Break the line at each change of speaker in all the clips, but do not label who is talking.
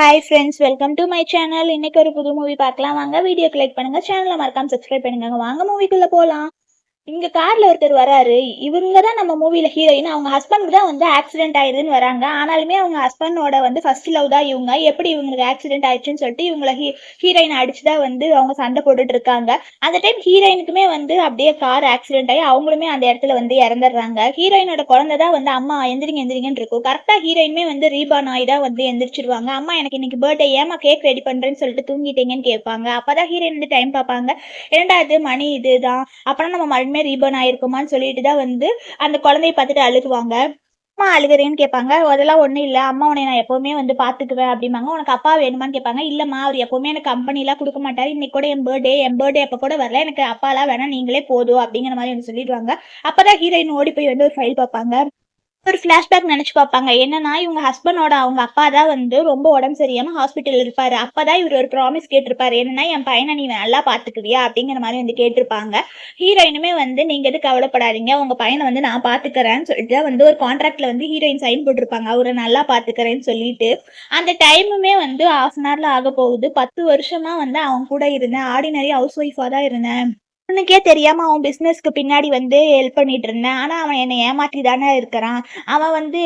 Hi friends welcome to my channel இன்னைக்கு ஒரு புது மூவி பார்க்கலாம். வாங்க வீடியோ கிளிக் பண்ணுங்க. சேனலை மறக்காம சப்ஸ்கிரைப் பண்ணுங்க வாங்க மூவிக்குள்ள போலாம். இங்க கார்ல ஒருத்தர் வராரு இவங்க தான் நம்ம மூவில ஹீரோயின் அவங்க ஹஸ்பண்டுக்கு தான் வந்து ஆக்சிடென்ட் ஆயிடுதுன்னு வராங்க. ஆனாலுமே அவங்க ஹஸ்பண்டோட வந்து ஃபர்ஸ்ட் லவ் தான் இவங்க. எப்படி இவங்களுக்கு ஆக்சிடென்ட் ஆயிடுச்சுன்னு சொல்லிட்டு இவங்கள ஹீரோயின் அடிச்சு தான் வந்து அவங்க சண்டை போட்டுட்டு இருக்காங்க. அந்த டைம் ஹீரோயினுக்குமே வந்து அப்படியே கார் ஆக்சிடென்ட் ஆகி அவங்களுமே அந்த இடத்துல வந்து இறந்துடுறாங்க. ஹீரோயினோட குழந்தை தான் வந்து அம்மா எந்திரிங்க எந்திரிங்கன்னு இருக்கும். கரெக்டா ஹீரோயினுமே வந்து ரீபா நாய் தான் வந்து எந்திரிச்சிருவாங்க. அம்மா எனக்கு இன்னைக்கு பர்த்டே ஏமா கேக் ரெடி பண்றேன்னு சொல்லிட்டு தூங்கிட்டீங்கன்னு கேட்பாங்க. அப்பதான் ஹீரோயின் வந்து டைம் பார்ப்பாங்க. இரண்டாவது மணி இதுதான். அப்புறம் நம்ம மறுபடியும் ரீபர்ன் ஆயிருக்குமான்னு சொல்லிட்டு தான் வந்து அந்த குழந்தைய பார்த்துட்டு அழுகுவாங்க. அம்மா அழுகுறேன்னு கேட்பாங்க. அதெல்லாம் ஒன்றும் இல்லை. அம்மா உன்னை நான் எப்பவுமே வந்து பார்த்துக்குவேன் அப்படிம்பாங்க. உனக்கு அப்பா வேணுமான்னு கேட்பாங்க. இல்லைம்மா அவர் எப்பவுமே எனக்கு கம்பெனிலாம் கொடுக்க மாட்டார். இன்னைக்கு கூட என் பர்த்டே என் பர்த்டே அப்போ கூட வரல. எனக்கு அப்பாலாம் வேணா நீங்களே போதும் அப்படிங்கிற மாதிரி வந்து சொல்லிடுவாங்க. அப்பதான் ஹீரோயின் ஓடி போய் வந்து ஒரு ஃபைல் பார்ப்பாங்க. ஒரு ஃப்ளாஷ்பேக் நினைச்சு பார்ப்பாங்க. என்னன்னா இவங்க ஹஸ்பண்டோட அவங்க அப்பா தான் வந்து ரொம்ப உடம்பு சரியாமல் ஹாஸ்பிட்டல் இருப்பாரு. அப்பதான் இவர் ஒரு ப்ராமிஸ் கேட்டிருப்பாரு. என்னன்னா என் பையனை நீ நல்லா பாத்துக்குவியா அப்படிங்கிற மாதிரி வந்து கேட்டிருப்பாங்க. ஹீரோயினுமே வந்து நீங்க எது கவலைப்படாதீங்க. உங்க பையனை வந்து நான் பாத்துக்கிறேன்னு சொல்லிட்டு வந்து ஒரு கான்ட்ராக்ட்ல வந்து ஹீரோயின் சைன் போட்டிருப்பாங்க. அவரை நல்லா பாத்துக்கிறேன்னு சொல்லிட்டு. அந்த டைமுமே வந்து ஹாஃப் அன் ஹவர்ல ஆக போகுது பத்து வருஷமா வந்து அவங்க கூட இருந்தேன். ஆர்டினரி ஹவுஸ் ஒய்ஃபா தான் இருந்தேன். அவனுக்கே தெரியாம அவன் பிசினஸ்க்கு பின்னாடி வந்து ஹெல்ப் பண்ணிட்டு இருந்தேன். ஆனா அவன் என்னை ஏமாற்றி தானே இருக்கிறான். அவன் வந்து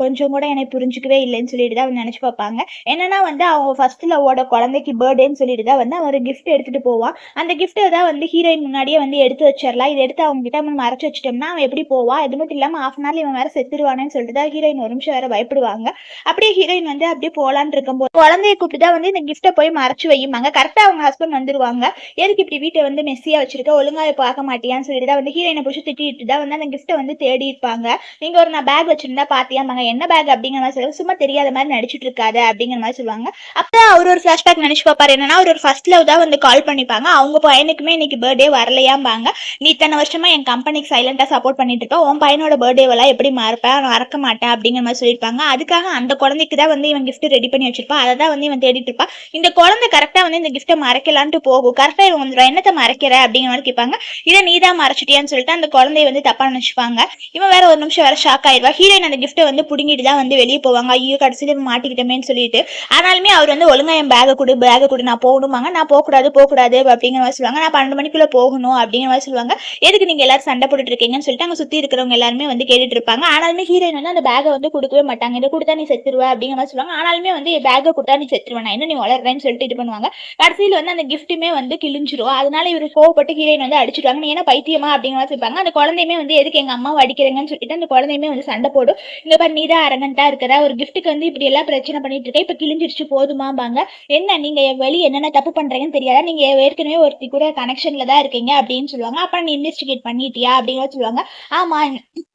கொஞ்சம் கூட என்னை புரிஞ்சுக்கவே இல்லைன்னு சொல்லிட்டு தான் நினைச்சு பார்ப்பாங்க. என்னன்னா வந்து அவங்க ஃபர்ஸ்ட் லவ்வோட குழந்தைக்கு பர்த்டேன்னு சொல்லிட்டு தான் வந்து அவன் ஒரு கிஃப்ட் எடுத்துட்டு போவான். அந்த கிஃப்ட்டை தான் வந்து ஹீரோயின் முன்னாடியே வந்து எடுத்து வச்சிடலாம். இதை எடுத்து அவங்க கிட்ட அவன் மறைச்சு வச்சிட்டோம்னா அவன் எப்படி போவா? இது மட்டும் இல்லாம ஹாஃப் அன் இவன் வேற செத்துருவானேன்னு சொல்லிட்டு தான் ஹீரோயின் ஒரு நிமிஷம் வேற பயப்படுவாங்க. அப்படியே ஹீரோயின் வந்து அப்படியே போலான்னு இருக்கும்போது குழந்தைய கூப்பிட்டு தான் வந்து இந்த கிஃப்ட்டை போய் மறைச்சு வையுமாங்க. கரெக்டா அவங்க ஹஸ்பண்ட் வந்துருவாங்க. எதுக்கு இப்படி வீட்டை வந்து மெஸ்ஸியா வச்சிருக்க ஒழுங்கா ஒழுங்காக பார்க்க மாட்டியான்னு சொல்லிட்டு தான் வந்து ஹீரோயினை பிடிச்சி திட்டிட்டு தான் வந்து அந்த கிஃப்ட்டை வந்து தேடி இருப்பாங்க. நீங்க ஒரு நான் பேக் வச்சிருந்தா பார்த்தியாம்பாங்க என்ன பேக் அப்படிங்கிற மாதிரி சொல்லுவாங்க. சும்மா தெரியாத மாதிரி நடிச்சிட்டு இருக்காது அப்படிங்கிற மாதிரி சொல்லுவாங்க. அப்போ அவர் ஒரு ஃப்ளாஷ்பேக் நினைச்சு பார்ப்பார். என்னன்னா அவர் ஒரு ஃபர்ஸ்ட் லவ் தான் வந்து கால் பண்ணிப்பாங்க. அவங்க பையனுக்குமே இன்னைக்கு பர்த்டே வரலையாம்பாங்க. நீ இத்தனை வருஷமா என் கம்பெனிக்கு சைலண்டா சப்போர்ட் பண்ணிட்டு இருக்க உன் பையனோட பர்த்டேவெல்லாம் எப்படி மறப்பேன் நான் மறக்க மாட்டேன். அப்படிங்கிற மாதிரி சொல்லியிருப்பாங்க. அதுக்காக அந்த குழந்தைக்கு தான் வந்து இவன் கிஃப்ட் ரெடி பண்ணி வச்சிருப்பா. அதை தான் வந்து இவன் தேடிட்டு இருப்பா. இந்த குழந்தை கரெக்டா வந்து இந்த கிஃப்ட்டை மறைக்கலான்ட்டு போகும். கரெக்டா இவன் வந்துடும் என்னத்தை மறைக்கிற? அப்படிங்கிற மாதிரி கேட்பாங்க. இதை நீ தான் மறைச்சிட்டியான்னு சொல்லிட்டு அந்த குழந்தைய வந்து தப்பா நினைச்சுப்பாங்க. இவன் வேற ஒரு நிமிஷம் வேற ஷாக் ஆயிடுவா. ஹீரோயின் அந்த கிஃப்ட்டை வந்து புடுங்கிட்டு தான் வந்து வெளியே போவாங்க. ஐயோ கடைசியில் மாட்டிக்கிட்டோமேன்னு சொல்லிட்டு. ஆனாலுமே அவர் வந்து ஒழுங்கா என் பேகை கொடு பேகை கொடு நான் போகணுமாங்க நான் போகக்கூடாது போகக்கூடாது அப்படிங்கிற மாதிரி சொல்லுவாங்க. நான் பன்னெண்டு மணிக்குள்ள போகணும் அப்படிங்கிற மாதிரி சொல்லுவாங்க. எதுக்கு நீங்க எல்லாரும் சண்டை போட்டுட்டு இருக்கீங்கன்னு சொல்லிட்டு அங்க சுத்தி இருக்கிறவங்க எல்லாருமே வந்து கேட்டுட்டு இருப்பாங்க. ஆனாலுமே ஹீரோயின் வந்து அந்த பேகை வந்து கொடுக்கவே மாட்டாங்க. இதை கொடுத்தா நீ செத்துருவ அப்படிங்கிற மாதிரி சொல்லுவாங்க. ஆனாலுமே வந்து பேகை கொடுத்தா நீ செத்துருவேன் இன்னும் நீ வளர்றேன்னு சொல்லிட்டு இது பண்ணுவாங்க. கடைசியில் வந்து அந்த கிஃப்ட்டுமே வந்து கிழிஞ்சிரும். அதனால இவர் கோவப்பட்டு ஹீரோயின் வந்து அடிச்சிருவாங்க நீ பைத்தியமா? அப்படிங்கிற மாதிரி சொல்லிப்பாங்க. அந்த குழந்தையுமே வந்து எதுக்கு எங்க அம்மாவை அடிக்கிறேங்கன்னு சொல்லிட்டு அந்த குழந்தையுமே வந்து சண்டை போடும். இங்க பாரு நீ தான் அரகண்டா இருக்கிற. ஒரு கிஃப்ட்டுக்கு வந்து இப்படி எல்லாம் பிரச்சனை பண்ணிட்டு இருக்க. இப்ப கிழிஞ்சிருச்சு போதுமாம்பாங்க. என்ன நீங்க வெளியே என்னென்ன தப்பு பண்றீங்கன்னு தெரியாதா? நீங்க ஏற்கனவே ஒருத்தி கூட கனெக்ஷன்ல தான் இருக்கீங்க அப்படின்னு சொல்லுவாங்க. அப்புறம் நீ இன்வெஸ்டிகேட் பண்ணிட்டியா? அப்படிங்கிற சொல்லுவாங்க. ஆமா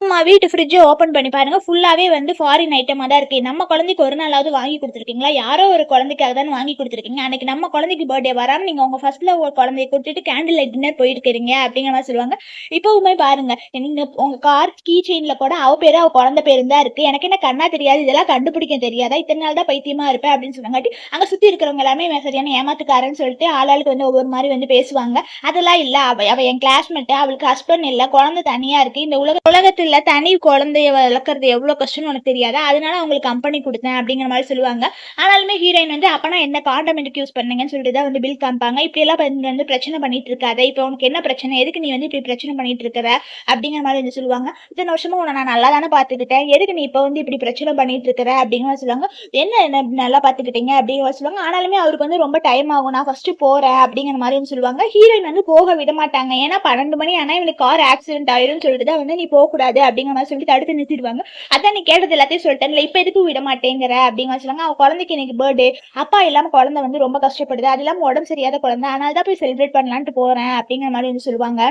அம்மா வீட்டு ஃப்ரிட்ஜை ஓப்பன் பண்ணி பாருங்க. ஃபுல்லாவே வந்து ஃபாரின் ஐட்டமா தான் இருக்கு. நம்ம குழந்தைக்கு ஒரு நாளாவது வாங்கி கொடுத்துருக்கீங்களா? யாரோ ஒரு குழந்தைக்காக தான் வாங்கி கொடுத்துருக்கீங்க. அன்னைக்கு நம்ம குழந்தைக்கு பர்த்டே வராம நீங்க உங்க ஃபர்ஸ்ட்ல ஒரு குழந்தைய கொடுத்துட்டு கேண்டில் லைட் டின்னர் போயிருக்கிறீங்க அப்படிங்கிற மாதிரி சொல்லுவாங்க. இப்பவுமே பாருங்க. நீங்க உங்க கார் கீ செயின்ல கூட அவ பேரு அவ குழந்தை பேரு தான் இருக்கு. எனக்கு என்ன கண்ணா தெரியாது இதெல்லாம் கண்டுபிடிக்க தெரியாதா? இத்தனை நாள் தான் பைத்தியமா இருப்பேன் அப்படின்னு சொன்னாங்காட்டி அங்க சுத்தி இருக்கிறவங்க எல்லாமே சரியான ஏமாத்துக்காரன்னு சொல்லிட்டு ஆளாளுக்கு வந்து ஒவ்வொரு மாதிரி வந்து பேசுவாங்க. அதெல்லாம் இல்ல. அவ அவ என் கிளாஸ்மேட் அவளுக்கு ஹஸ்பண்ட் இல்ல குழந்தை தனியா இருக்கு. இந்த உலக உலகத்துல தனி குழந்தைய வளர்க்கறது எவ்வளவு கஷ்டம்னு உனக்கு தெரியாதா? அதனால அவங்களுக்கு கம்பெனி கொடுத்தேன் அப்படிங்கிற மாதிரி சொல்லுவாங்க. ஆனாலுமே ஹீரோயின் வந்து அப்பனா என்ன காண்டம் யூஸ் பண்ணீங்கன்னு சொல்லிட்டு தான் வந்து பில் காமிப்பாங்க. இப்படி எல்லாம் வந்து பிரச்சனை பண்ணிட்டு இருக்காத. இப்போ உனக்கு என்ன பிரச்சனை எதுக்கு நீ வந்து இப்படி பிரச்சனை பண்ணிட்டு இருக்கிற அப்படிங்கிற மாதிரி வந்து சொல்லுவாங்க. இத்தனை வருஷமா உன்னை நான் நல்லா தானே பார்த்துக்கிட்டேன். எதுக்கு நீ இப்போ வந்து இப்படி பிரச்சனை பண்ணிட்டு இருக்கிற அப்படிங்கிற சொல்லுவாங்க. என்ன என்ன நல்லா பார்த்துக்கிட்டீங்க அப்படிங்கிற சொல்லுவாங்க. ஆனாலுமே அவருக்கு வந்து ரொம்ப டைம் ஆகும். நான் ஃபர்ஸ்ட் போறேன் அப்படிங்கிற மாதிரி சொல்லுவாங்க. ஹீரோயின் வந்து போக விட மாட்டாங்க. ஏன்னா பன்னெண்டு மணி ஆனா இவனுக்கு கார் ஆக்சிடென்ட் ஆயிரும்னு சொல்லிட்டு தான் வந்து நீ போக கூடாது அப்படிங்கிற மாதிரி சொல்லிட்டு தடுத்து நிறுத்திடுவாங்க. அதான் நீ கேட்டது எல்லாத்தையும் சொல்லிட்டேன்ல இப்போ எதுக்கு விட மாட்டேங்கிற அப்படிங்கிற சொல்லுவாங்க. அவன் குழந்தைக்கு இன்னைக்கு பர்த்டே அப்பா இல்லாம குழந்தை வந்து ரொம்ப கஷ்டப்படுது. அது இல்லாம உடம்பு சரியாத குழந்தை. அதனால தான் போய் செலிப்ரேட் பண்ணலான்ட்டு போறேன் அப்படிங்கிற மாதிரி வந்து சொல்லுவாங்க.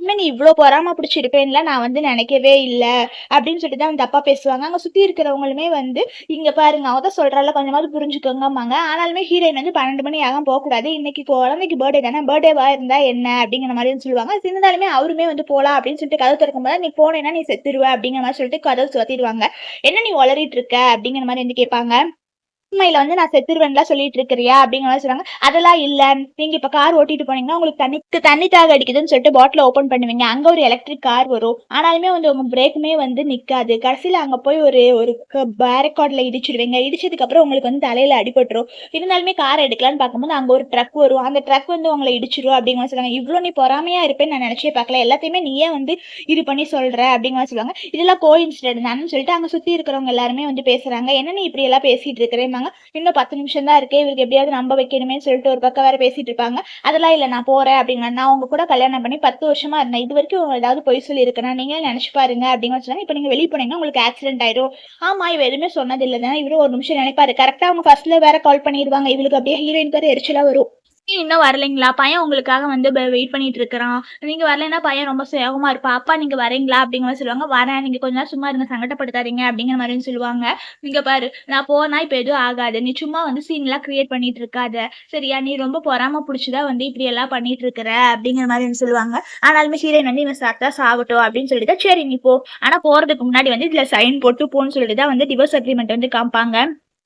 இனிமேல் நீ இவ்வளோ பொறாம பிடிச்சிருப்பேன்ல நான் வந்து நினைக்கவே இல்லை. அப்படின்னு சொல்லிட்டு தான் தப்பா பேசுவாங்க. அங்கே சுற்றி இருக்கிறவங்களுமே வந்து இங்கே பாருங்க அவ தான் சொல்கிறால கொஞ்சமாவது புரிஞ்சுக்கோங்கம்மாங்க. ஆனாலுமே ஹீரோயின் வந்து பன்னெண்டு மணி ஆகும் போகக்கூடாது. இன்னைக்கு குழந்தைக்கு பர்த்டே தானே பர்த்டேவா இருந்தா என்ன? அப்படிங்கிற மாதிரி வந்து சொல்லுவாங்க. இருந்தாலுமே அவருமே வந்து போகலாம் அப்படின்னு சொல்லிட்டு கதவு திறக்கும்போது நீ போனேன்னா நீ செத்துருவ அப்படிங்கிற மாதிரி சொல்லிட்டு கதவு சுத்திடுவாங்க. என்ன நீ வளரிட்டு இருக்க? அப்படிங்கிற மாதிரி வந்து கேட்பாங்க. உண்மையில வந்து நான் செத்துருவேன்லாம் சொல்லிட்டு இருக்கிறியா அப்படிங்கிற மாதிரி சொல்றாங்க. அதெல்லாம் இல்ல. நீங்க இப்ப கார் ஓட்டிட்டு போனீங்கன்னா உங்களுக்கு தண்ணிக்கு தண்ணி தாக அடிக்குதுன்னு சொல்லிட்டு பாட்டில் ஓபன் பண்ணுவீங்க. அங்க ஒரு எலக்ட்ரிக் கார் வரும். ஆனாலுமே வந்து உங்க பிரேக்குமே வந்து நிக்காது. கடைசியில அங்க போய் ஒரு ஒரு பேரக்கார்ட்ல இடிச்சிடுவீங்க இடிச்சதுக்கு அப்புறம் உங்களுக்கு வந்து தலையில அடிபட்டுரும். இருந்தாலுமே கார் எடுக்கலாம்னு பார்க்கும்போது அங்க ஒரு ட்ரக் வரும். அந்த ட்ரக் வந்து உங்களை இடிச்சிரும் அப்படிங்கிற சொல்லுவாங்க சொல்றாங்க. இவ்வளவு நீ பொறாமையா இருப்பேன்னு நான் நினைச்சே பார்க்கல. எல்லாத்தையுமே நீயே வந்து இது பண்ணி சொல்ற அப்படிங்கிற சொல்லுவாங்க இதெல்லாம் கோ இன்சிடென்ட் தானு சொல்லிட்டு அங்க சுத்தி இருக்கிறவங்க எல்லாருமே வந்து பேசுறாங்க. என்ன நீ இப்படி எல்லாம் பேசிட்டு இருக்கிறேன் இருப்பாங்க இன்னும் பத்து நிமிஷம் தான் இருக்கு. இவருக்கு எப்படியாவது நம்ப வைக்கணுமே சொல்லிட்டு ஒரு பக்கம் வேற பேசிட்டு இருப்பாங்க. அதெல்லாம் இல்ல நான் போறேன் அப்படிங்க நான் உங்க கூட கல்யாணம் பண்ணி பத்து வருஷமா இருந்தேன். இது வரைக்கும் உங்க ஏதாவது பொய் சொல்லி இருக்கேன் நீங்க நினைச்சு பாருங்க அப்படின்னு சொன்னாங்க. இப்போ நீங்க வெளியே போனீங்கன்னா உங்களுக்கு ஆக்சிடென்ட் ஆயிடும் ஆமா இவ எதுவுமே சொன்னது இல்லை தானே. இவரும் ஒரு நிமிஷம் நினைப்பாரு. கரெக்டா அவங்க ஃபர்ஸ்ட்ல வேற கால் பண்ணிடுவாங்க. இவளுக்கு அப்படியே ஹீரோயின் பேர் எரிச்சலா வரும். இன்னும் வரலைங்களா? பையன் உங்களுக்காக வந்து வெயிட் பண்ணிட்டு இருக்கிறான். நீங்க வரலைன்னா பையன் ரொம்ப சோகமா இருப்பா அப்பா நீங்க வரீங்களா? அப்படிங்கிற மாதிரி சொல்லுவாங்க. வரேன். நீங்க கொஞ்ச நேரம் சும்மா இருங்க. சங்கடப்படுத்தாதீங்க. அப்படிங்கிற மாதிரி சொல்லுவாங்க. நீங்க பாரு நான் போனா இப்ப எதுவும் ஆகாது. நீ சும்மா வந்து சீன் எல்லாம் கிரியேட் பண்ணிட்டு இருக்காத. சரியா? நீ ரொம்ப பொறாம பிடிச்சதா வந்து இப்படி எல்லாம் பண்ணிட்டு இருக்கிற. அப்படிங்கிற மாதிரி சொல்லுவாங்க. ஆனாலுமே ஹீரோயின் வந்து இவன் சாப்பிட்டா சாகட்டும் அப்படின்னு சொல்லிட்டு சரி நீ போ. ஆனா போறதுக்கு முன்னாடி வந்து இதுல சைன் போட்டு போன்னு சொல்லிட்டு தான் வந்து டிவோர்ஸ் அக்ரிமெண்ட் வந்து காமிப்பாங்க.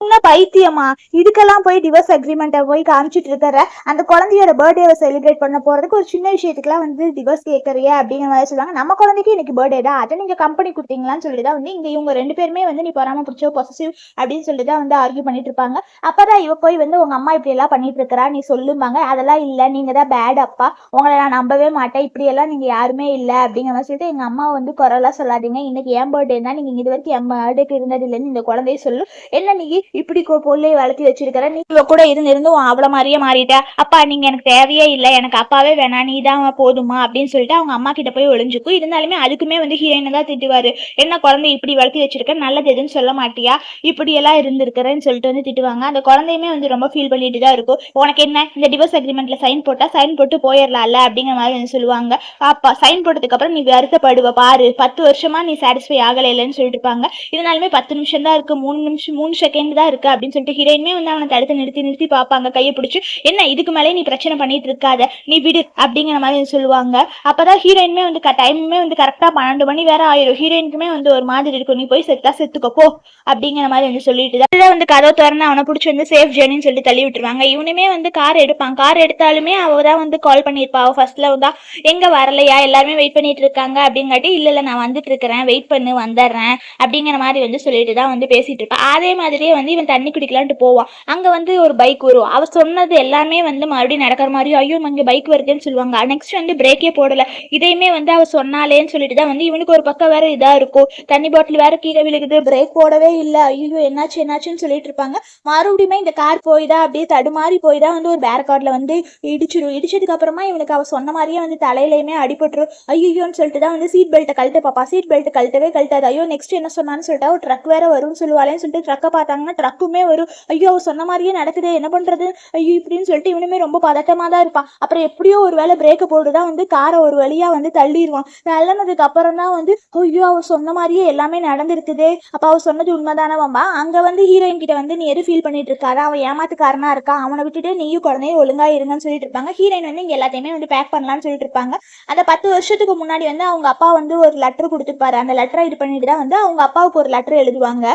என்ன பைத்தியமா? இதுக்கெல்லாம் போய் டிவோர்ஸ் அக்ரிமெண்ட்டை போய் காமிச்சிட்டு இருக்கிற அந்த குழந்தையோட பர்த்டேவை செலிப்ரேட் பண்ண போறதுக்கு ஒரு சின்ன விஷயத்துக்குலாம் வந்து டிவோர்ஸ் கேட்கறியா அப்படிங்கிற மாதிரி சொல்லுவாங்க. நம்ம குழந்தைக்கு இன்னைக்கு பர்த்டே தான் அதை நீங்க கம்பெனி கொடுத்தீங்களான்னு சொல்லி தான் வந்து இங்க இவங்க ரெண்டு பேருமே வந்து நீ பொறாம பிடிச்சோ பொசசிவ் அப்படின்னு சொல்லி தான் வந்து ஆர்கியூ பண்ணிட்டு இருப்பாங்க. அப்பதான் இவ போய் வந்து உங்க அம்மா இப்படி எல்லாம் பண்ணிட்டு இருக்கிறா நீ சொல்லுமாங்க அதெல்லாம் இல்ல நீங்க தான் பேட் அப்பா. உங்களை நான் நம்பவே மாட்டேன். இப்படி எல்லாம் நீங்க யாருமே இல்ல அப்படிங்கிற மாதிரி சொல்லிட்டு எங்க அம்மா வந்து குரலா சொல்லாதீங்க. இன்னைக்கு என் பர்த்டே தான் நீங்க இது வரைக்கும் என் பர்த்டேக்கு இருந்தது இல்லைன்னு இந்த குழந்தைய சொல்லு. என்ன நீ இப்படி கொ- பொல்லை வளர்த்தி வச்சிருக்கிற நீ இவ கூட இருந்திருந்து உன் அவள மாதிரியே மாறிட்ட. அப்பா நீங்க எனக்கு தேவையே இல்லை எனக்கு அப்பாவே வேணாம் நீ தான் போதுமா அப்படின்னு சொல்லிட்டு அவங்க அம்மா கிட்ட போய் ஒளிஞ்சுக்கும். இருந்தாலுமே அதுக்குமே வந்து ஹீரோயினை தான் திட்டுவாரு. என்ன குழந்தை இப்படி வளர்த்தி வச்சிருக்க நல்லது எதுன்னு சொல்ல மாட்டியா? இப்படி எல்லாம் இருந்திருக்கிறேன்னு சொல்லிட்டு வந்து திட்டுவாங்க. அந்த குழந்தையுமே வந்து ரொம்ப ஃபீல் பண்ணிட்டு தான் இருக்கும். உனக்கு என்ன? இந்த டிவோர்ஸ் அக்ரிமெண்ட்ல சைன் போட்டா சைன் போட்டு போயிடலாம்ல அப்படிங்கிற மாதிரி வந்து சொல்லுவாங்க. அப்பா சைன் போட்டதுக்கு அப்புறம் நீ வருத்தப்படுவ பாரு. பத்து வருஷமா நீ சாட்டிஸ்ஃபை ஆகல இல்லைன்னு சொல்லிட்டு இருப்பாங்க. இருந்தாலுமே பத்து நிமிஷம் தான் இருக்கு. மூணு நிமிஷம் மூணு செகண்ட் தான் இருக்கு அப்படின்னு சொல்லிட்டு ஹீரோயினுமே வந்து அவனை தடுத்து நிறுத்தி நிறுத்தி பார்ப்பாங்க. கையை பிடிச்சி என்ன இதுக்கு மேலே நீ பிரச்சனை பண்ணிட்டு இருக்காத. நீ விடு அப்படிங்கிற மாதிரி சொல்லுவாங்க. அப்பதான் ஹீரோயினுமே வந்து டைமுமே வந்து கரெக்டா பன்னெண்டு மணி வேற ஆயிரும். ஹீரோயினுக்குமே வந்து ஒரு மாதிரி இருக்கும். நீ போய் செத்தா செத்துக்கோ போ அப்படிங்கிற மாதிரி வந்து சொல்லிட்டு தான். வந்து கதவை திறந்து அவனை பிடிச்சி வந்து சேஃப் ஜேர்னின்னு சொல்லி தள்ளி விட்டுருவாங்க. இவனுமே வந்து கார் எடுப்பான். கார் எடுத்தாலுமே அவ தான் வந்து கால் பண்ணியிருப்பா. அவ ஃபர்ஸ்ட்ல வந்தா எங்க வரலையா? எல்லாருமே வெயிட் பண்ணிட்டு இருக்காங்க. அப்படிங்காட்டி இல்ல இல்ல நான் வந்துட்டு இருக்கிறேன். வெயிட் பண்ணு வந்துடுறேன் அப்படிங்கிற மாதிரி வந்து சொல்லிட்டு தான் வந்து பேசிட்டு இருப்பா. அதே மாதிரியே வந்து இவன் தண்ணி குடிக்கலான்ட்டு போவான் அங்க வந்து ஒரு பைக் வரும். அவ சொன்னது எல்லாமே வந்து மறுபடியும் நடக்கிற மாதிரி ஐயோ இங்க பைக் வருதுன்னு சொல்லுவாங்க. நெக்ஸ்ட் வந்து பிரேக்கே போடல. இதையுமே வந்து அவ சொன்னாலேன்னு சொல்லிட்டு தான் வந்து இவனுக்கு ஒரு பக்கம் வேற இதா இருக்கும். தண்ணி பாட்டில் வேற கீழே விழுகுது. பிரேக் போடவே இல்லை. ஐயோ என்னாச்சு என்னாச்சுன்னு சொல்லிட்டு இருப்பாங்க. மறுபடியுமே இந்த கார் போய் தான் அப்படியே தடுமாறி போய் தான் வந்து ஒரு பேரக்கார்ட்ல வந்து இடிச்சிடும் இடிச்சதுக்கு அப்புறமா இவனுக்கு அவ சொன்ன மாதிரியே வந்து தலையிலையுமே அடிபட்டுரும். ஐயோன்னு சொல்லிட்டு தான் வந்து சீட் பெல்ட்டை கழட்ட பாப்பா. சீட் பெல்ட் கழட்டவே கழட்டாது. ஐயோ நெக்ஸ்ட் என்ன சொன்னான்னு சொல்லிட்டு ஒரு ட்ரக் வேற வரும்னு சொல்லுவாளேன்னு சொல்லிட்டு ட்ரக்கை பார்த்தாங்கன்னா ட்ரக்குமே வரும். ஐயோ அவ சொன்ன மாதிரியே நடக்குது என்ன பண்றது? ஐயோ இப்படின்னு சொல்லிட்டு இவனுமே ரொம்ப பதட்டமா தான் இருப்பான். அப்புறம் எப்படியோ ஒரு வேலை பிரேக்கை போட்டுதான் வந்து காரை ஒரு வழியா வந்து தள்ளிடுவான். தள்ளினதுக்கு அப்புறம் தான் வந்து ஐயோ அவ சொன்ன மாதிரியே எல்லாமே நடந்திருக்குதே. அப்ப அவ சொன்னது உண்மைதானவாம்பா அங்க வந்து ஹீரோயின் கிட்ட வந்து நீ எது ஃபீல் பண்ணிட்டு இருக்காரு அவன் ஏமாத்துக்காரனா இருக்கான் அவனை விட்டுட்டு நீயும் குழந்தையும் ஒழுங்கா இருங்கன்னு சொல்லிட்டு இருப்பாங்க. ஹீரோயின் வந்து இங்க எல்லாத்தையுமே வந்து பேக் பண்ணலாம்னு சொல்லிட்டு இருப்பாங்க. அந்த பத்து வருஷத்துக்கு முன்னாடி வந்து அவங்க அப்பா வந்து ஒரு லெட்டர் கொடுத்துருப்பாரு அந்த லெட்டரை இது பண்ணிட்டு தான் வந்து அவங்க அப்பாவுக்கு ஒரு லெட்டர் எழுதுவாங்க.